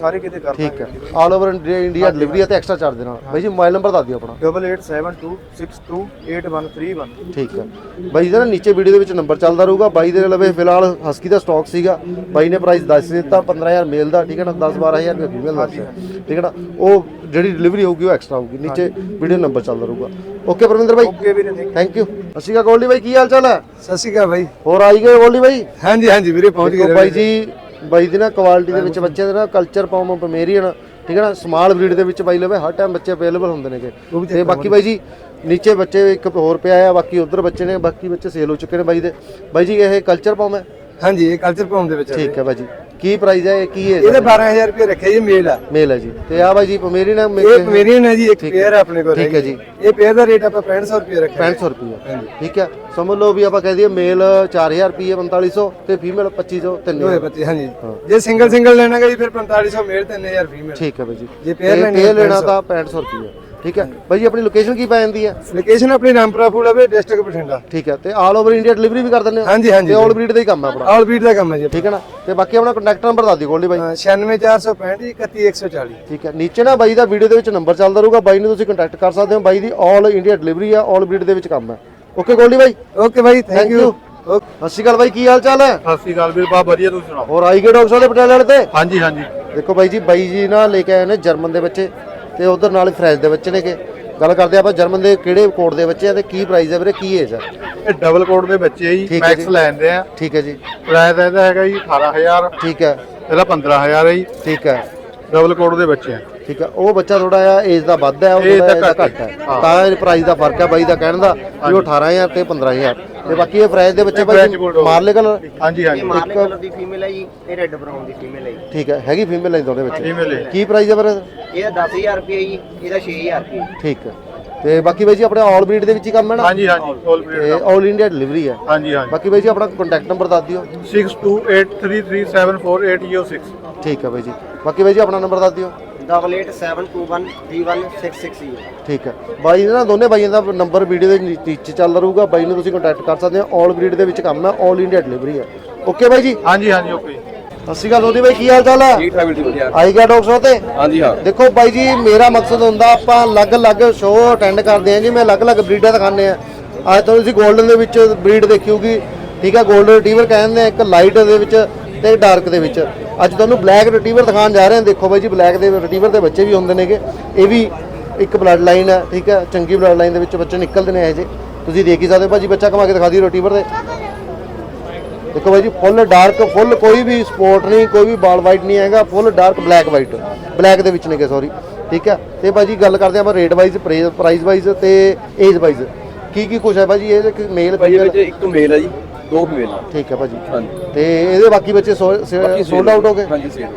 ਸਾਰੇ ਕਿਤੇ ਕਰ ਠੀਕ ਹੈ। ਆਲ ਓਵਰ ਇੰਡੀਆ ਡਿਲੀਵਰੀ ਹੈ ਤੇ ਐਕਸਟਰਾ ਚਾਰਜ ਦੇ ਨਾਲ ਬਾਈ ਜੀ ਮੋਬਾਈਲ ਨੰਬਰ ਦੱਸ ਦਿਓ ਆਪਣਾ। 8872628131 ਠੀਕ ਹੈ। ਬਾਈ ਜੀ ਨਾ ਨੀਚੇ ਵੀਡੀਓ ਦੇ ਵਿੱਚ ਨੰਬਰ ਚੱਲਦਾ ਰਹੂਗਾ। ਬਾਈ ਦੇ ਲਵੇ ਫਿਲਹਾਲ ਹਸਕੀ ਦਾ ਸਟਾਕ ਸੀਗਾ। ਬਾਈ ਨੇ ਪ੍ਰਾਈਸ ਦੱਸ ਦਿੱਤਾ 15000 ਮੇਲ ਦਾ ਠੀਕ ਹੈ ਨਾ? 10 12000 ਰੁਪਏ ਫੀਮੇਲ ਦਾ। ਠੀਕ ਹੈ ਨਾ? ਉਹ ਜਿਹੜੀ ਡਿਲੀਵਰੀ ਹੋਊਗੀ ਉਹ ਐਕਸਟਰਾ ਹੋਊਗੀ। ਨੀਚੇ ਵੀਡੀਓ ਨੰਬਰ ਚੱਲਦਾ ਰਹੂਗਾ। ਓਕੇ ਪਰਮਿੰਦਰ ਬਾਈ। ਓਕੇ ਵੀਰੇ। ਥੈਂਕ ਯੂ ਅਸੀਂ ਕਾ ਗੋਲਡੀ ਬਾਈ ਕੀ ਹਾਲ ਚਾਲ ਹੈ? ਅਕਾਲ ਬਾਈ। ਹੋਰ ਆਈ ਗਏ ਗੋਲਡੀ ਬਾਈ? ਹਾਂਜੀ ਹਾਂਜੀ ਵੀਰੇ ਪਹੁੰਚ ਦੇਖੋ ਬਾਈ ਜੀ ਬਾਈ ਦੀ ਨਾ ਕੁਆਲਿਟੀ ਦੇ ਵਿੱਚ ਬੱਚੇ ਦੇ ਨਾ ਕਲਚਰ ਪੌਮ ਪਮੇਰੀਅਨ ਠੀਕ ਹੈ ਨਾ ਸਮਾਲ ਬਰੀਡ ਦੇ ਵਿੱਚ ਬਾਈ ਲਵੇ ਹਰ ਟਾਈਮ ਬੱਚੇ ਅਵੇਲੇਬਲ ਹੁੰਦੇ ਨੇਗੇ। ਤੇ ਬਾਕੀ ਬਾਈ ਜੀ ਨੀਚੇ ਬੱਚੇ ਇੱਕ ਹੋਰ ਪਿਆ ਆ ਬਾਕੀ ਉਧਰ ਬੱਚੇ ਨੇ ਬਾਕੀ ਬੱਚੇ ਸੇਲ ਹੋ ਚੁੱਕੇ ਨੇ ਬਾਈ ਦੇ। ਬਾਈ ਜੀ ਇਹ ਕਲਚਰ ਪੌਮ ਹੈ? ਹਾਂਜੀ ਇਹ ਕਲਚਰ ਪੌਮ ਦੇ ਵਿੱਚ ਠੀਕ ਹੈ ਬਾਈ ਜੀ। ਕੀ ਪ੍ਰਾਈਸ ਹੈ? ਇਹ ਕੀ ਹੈ? ਇਹਦਾ 12000 ਰੁਪਏ ਰੱਖਿਆ ਜੀ ਮੇਲ ਆ। ਮੇਲ ਹੈ ਜੀ। ਤੇ ਆ ਬਾਈ ਜੀ ਪਮੇਰੀਅਨ ਹੈ ਇਹ ਪਵੇਰੀਅਨ ਹੈ ਜੀ ਇੱਕ ਪੇਅਰ ਆਪਣੇ ਕੋਲ ਠੀਕ ਹੈ ਜੀ। ਇਹ ਪੇਅਰ ਦਾ ਰੇਟ ਆਪਾਂ 6500 ਰੁਪਏ ਰੱਖਿਆ 6500 ਰੁਪਏ। ਠੀਕ ਹੈ। ਸਮਝ ਲਓ ਵੀ ਆਪਾਂ ਕਹਿ ਦਈਏ ਮੇਲ 4000 ਰੁਪਏ 4500 ਤੇ ਫੀਮੇਲ 2500 ਦੋਏ 3000 ਬੱਚੇ ਹਾਂਜੀ। ਜੇ ਸਿੰਗਲ ਸਿੰਗਲ ਲੈਣਾ ਗਾ ਜੀ ਫਿਰ 4500 ਮੇਲ 3000 ਫੀਮੇਲ ਠੀਕ ਹੈ ਬਾਈ ਜੀ। ਜੇ ਪੇਅਰ ਹੈ ਲੈਣਾ ਤਾਂ 6500 ਰੁਪਏ। ਠੀਕ ਹੈ। ਬਾਈ ਜੀ ਆਪਣੀ ਲੋਕੇਸ਼ਨ ਕੀ ਪੈ ਜਾਂਦੀ ਹੈ? ਲੋਕੇਸ਼ਨ ਆਪਣੀ ਰਾਮਪੁਰਾ ਫੂਲ ਆਵੇ ਡਿਸਟ੍ਰਿਕਟ ਬਠਿੰਡਾ। ਠੀਕ ਹੈ ਤੇ ਆਲ ਓਵਰ ਇੰਡੀਆ ਡਿਲੀਵਰੀ ਵੀ ਕਰ ਦਿੰਦੇ ਹੋ? ਹਾਂਜੀ ਹਾਂਜੀ ਤੇ ਆਲ ਬਰੀਡ ਦਾ ਹੀ ਕੰਮ ਹੈ ਆਪਣਾ? ਆਲ ਬੀਟ ਦਾ ਕੰਮ ਹੈ ਜੀ ਠੀਕ ਹੈ ਨਾ। ਤੇ ਬਾਕੀ ਆਪਣਾ ਕੰਟੈਕਟ ਨੰਬਰ ਦੱਸ ਦਿਓ ਗੋਲਡੀ ਬਾਈ। 96465 31140 ਠੀਕ ਹੈ। ਨੀਚੇ ਨਾ ਬਾਈ ਦਾ ਵੀਡੀਓ ਦੇ ਵਿੱਚ ਨੰਬਰ ਚੱਲਦਾ ਰਹੂਗਾ। ਬਾਈ ਨੂੰ ਤੁਸੀਂ ਕੰਟੈਕਟ ਕਰ ਸਕਦੇ ਹੋ। ਬਾਈ ਦੀ ਆਲ ਇੰਡੀਆ ਡਿਲੀਵਰੀ ਆ ਆਲ ਬਰੀਡ ਦੇ ਵਿੱਚ ਕੰਮ ਹੈ। ਓਕੇ ਗੋਲਡੀ ਬਾਈ। ਓਕੇ ਬਾਈ ਥੈਂਕ ਯੂ. ਸਤਿ ਸ਼੍ਰੀ ਅਕਾਲ ਬਾਈ ਕੀ ਹਾਲ ਚਾਲ ਹੈ? ਸਤਿ ਸ੍ਰੀ ਅਕਾਲ ਵੀਰ ਬਾ ਵਧੀਆ ਤੁਸੀਂ ਸੁਣਾਓ? ਹੋਰ ਆਈ ਗਏ ਡਾਕਟਰ ਸਾਹਿਬ ਪਟਿਆਲੇ ਵਾਲੇ ਤੇ? ਹਾਂਜੀ ਹਾਂਜੀ। ਦੇਖੋ ਬਾਈ ਜੀ ਬਾਈ ਜੀ ਨਾ ਲੈ ਕੇ ਆਏ ਨੇ ਜਰਮਨ ਦੇ ਬੱਚੇ। ਤੇ ਉਧਰ ਨਾਲ ਫ੍ਰੈਂਚ ਦੇ ਬੱਚੇ ਨੇਗੇ। ਗੱਲ ਕਰਦੇ ਆਪਾਂ ਜਰਮਨ ਦੇ ਕਿਹੜੇ ਕੋਡ ਦੇ ਬੱਚੇ ਆ ਤੇ ਕੀ ਪ੍ਰਾਈਸ ਹੈ ਵੀਰੇ ਕੀ ਏਜ ਹੈ? ਇਹ ਡਬਲ ਕੋਡ ਦੇ ਬੱਚੇ ਜੀ ਠੀਕ ਹੈ ਮੈਕਸ ਜੀ। ਲੈਂਦੇ ਆ। ਠੀਕ ਹੈ ਜੀ। ਪ੍ਰਾਈਸ ਇਹਦਾ ਹੈਗਾ ਜੀ 18000 ਠੀਕ ਹੈ। ਇਹਦਾ 15000 ਹੈ ਜੀ। ਠੀਕ ਹੈ। ਡਬਲ ਕੋਡ ਦੇ ਬੱਚੇ ਆ। ਠੀਕ ਹੈ। ਉਹ ਬੱਚਾ ਥੋੜਾ ਜਿਹਾ ਏਜ ਦਾ ਵੱਧ ਹੈ ਉਹ Age ਥੋੜਾ ਦਾ ਜਿਹਾ ਘੱਟ ਘੱਟ ਹੈ। ਤਾਂ ਇਹ ਪ੍ਰਾਈਸ ਦਾ ਫ਼ਰਕ ਹੈ ਬਾਈ ਦਾ ਕਹਿਣ ਦਾ ਵੀ ਉਹ 18000 ਤੇ 15000 ਤੇ ਬਾਕੀ ਇਹ ਫਰੈਸ਼ ਦੇ ਬੱਚੇ bulldog। ਮਾਰਲੇ ਕਲਰ? ਹਾਂਜੀ ਹਾਂਜੀ। ਮਾਰਲੇ ਕਲਰ ਦੀ ਫੀਮੇਲ ਹੈ ਜੀ ਇਹ ਰੈੱਡ ਬਰਾਊਨ ਦੀ ਫੀਮੇਲ ਹੈ ਜੀ। ਠੀਕ ਹੈ ਹੈਗੀ ਫੀਮੇਲ ਲਾਈਨ ਦੋਨੇ ਵਿੱਚ ਹੈ। ਕੀ ਪ੍ਰਾਈਸ ਹੈ ਫਿਰ ਇਹਦਾ? 10000 ਰੁਪਏ ਜੀ ਇਹਦਾ 6000 ਰੁਪਏ ਠੀਕ ਹੈ। ਤੇ ਬਾਕੀ ਬਾਈ ਜੀ ਆਪਣੇ ਆਲ ਬਰੀਡ ਦੇ ਵਿੱਚ ਹੀ ਕੰਮ ਹੈ ਨਾ? ਹਾਂਜੀ ਹਾਂਜੀ ਤੇ breed ਦਾ। ਆਲ ਇੰਡੀਆ ਡਿਲੀਵਰੀ ਹੈ। ਹਾਂਜੀ ਹਾਂਜੀ। ਬਾਕੀ ਬਾਈ ਜੀ ਆਪਣਾ ਕੰਟੈਕਟ ਨੰਬਰ ਦੱਸ ਦਿਓ। 6283374806 ਠੀਕ ਹੈ ਬਾਈ ਜੀ। ਬਾਕੀ ਬਾਈ ਜੀ ਆਪਣਾ ਨੰਬਰ ਦੱਸ ਦਿਓ। 8872131660 ਠੀਕ ਹੈ। ਬਾਈ ਦੇ ਨਾ ਦੋਨੇ ਬਾਈਆਂ ਦਾ ਨੰਬਰ ਵੀਡੀਓ ਦੇ ਨੀਚੇ ਚੱਲ ਰਹੂਗਾ। ਬਾਈ ਨੂੰ ਤੁਸੀਂ ਕੰਟੈਕਟ ਕਰ ਸਕਦੇ ਹੋ। ਆਲ ਬਰੀਡ ਦੇ ਵਿੱਚ ਕੰਮ ਹੈ ਆਲ ਇੰਡੀਆ ਡਿਲੀਵਰੀ ਹੈ। ਓਕੇ ਬਾਈ ਜੀ? ਹਾਂਜੀ ਹਾਂਜੀ ਓਕੇ ਸਤਿ ਸ਼੍ਰੀ ਅਕਾਲ ਬਾਈ ਕੀ ਹਾਲ ਚਾਲ ਹੈ? ਠੀਕ ਠਾਕ ਜੀ ਵਧੀਆ। ਆਈ ਗਿਆ ਡਾਕਟਰ ਸਾਹਿਬ ਤੇ? ਹਾਂਜੀ ਹਾਂ। ਦੇਖੋ ਬਾਈ ਜੀ ਮੇਰਾ ਮਕਸਦ ਹੁੰਦਾ ਆਪਾਂ ਅਲੱਗ-ਅਲੱਗ ਸ਼ੋਅ ਅਟੈਂਡ ਕਰਦੇ ਹਾਂ ਜੀ ਮੈਂ ਅਲੱਗ-ਅਲੱਗ ਬਰੀਡਾਂ ਦਿਖਾਉਂਦੇ ਆ ਅੱਜ ਤੋਂ ਤੁਸੀਂ 골ਡਨ ਦੇ ਵਿੱਚ ਬਰੀਡ ਦੇਖਿਓਗੀ ਠੀਕ ਹੈ 골ਡਨ ਰਿਟਰੀਵਰ ਕਹਿੰਦੇ ਆ ਇੱਕ ਲਾਈਟ ਦੇ ਵਿੱਚ ਤੇ ਡਾਰਕ ਦੇ ਵਿੱਚ। ਅੱਜ ਤੁਹਾਨੂੰ ਬਲੈਕ ਰਿਟਰੀਵਰ ਦਿਖਾਉਣ ਜਾ ਰਹੇ ਹਾਂ। ਦੇਖੋ ਬਾਈ ਜੀ ਬਲੈਕ ਦੇ ਰਿਟਰੀਵਰ ਦੇ ਬੱਚੇ ਵੀ ਹੁੰਦੇ ਨੇਗੇ। ਇਹ ਵੀ ਇੱਕ ਬਲੱਡ ਲਾਈਨ ਹੈ ਠੀਕ ਹੈ ਚੰਗੀ ਬਲੱਡ ਲਾਈਨ ਦੇ ਵਿੱਚ ਬੱਚੇ ਨਿਕਲਦੇ ਨੇ ਇਹ ਜੇ। ਤੁਸੀਂ ਦੇਖ ਹੀ ਸਕਦੇ ਹੋ ਭਾਜੀ ਬੱਚਾ ਕਮਾ ਕੇ ਦਿਖਾ ਦਿਓ ਰਿਟਰੀਵਰ ਦੇ। ਦੇਖੋ ਬਾਈ ਜੀ ਫੁੱਲ ਡਾਰਕ ਫੁੱਲ ਕੋਈ ਵੀ ਸਪੋਰਟ ਨਹੀਂ ਕੋਈ ਵੀ ਬਾਲ ਵਾਈਟ ਨਹੀਂ ਹੈਗਾ full dark black white black ਦੇ ਵਿੱਚ ਨੇਗੇ ਸੌਰੀ ਠੀਕ ਹੈ ਤੇ ਬਾਜੀ ਗੱਲ ਕਰਦੇ ਆਪਾਂ ਰੇਟ ਵਾਈਜ਼ ਪ੍ਰਾਈਸ ਵਾਈਜ਼ ਤੇ ਏਜ ਵਾਈਜ਼ ਕੀ ਕੀ ਕੁਛ ਹੈ ਬਾਜੀ ਇਹ ਮੇਲ ਵਿੱਚ ਇੱਕ ਮੇਲ ਹੈ ਜੀ। ਦੋ ਫੀਮੇਲ ਠੀਕ ਹੈ ਭਾਜੀ। ਤੇ ਇਹਦੇ ਬਾਕੀ ਬੱਚੇ ਸੋਲਡ ਆਊਟ ਹੋ ਗਏ?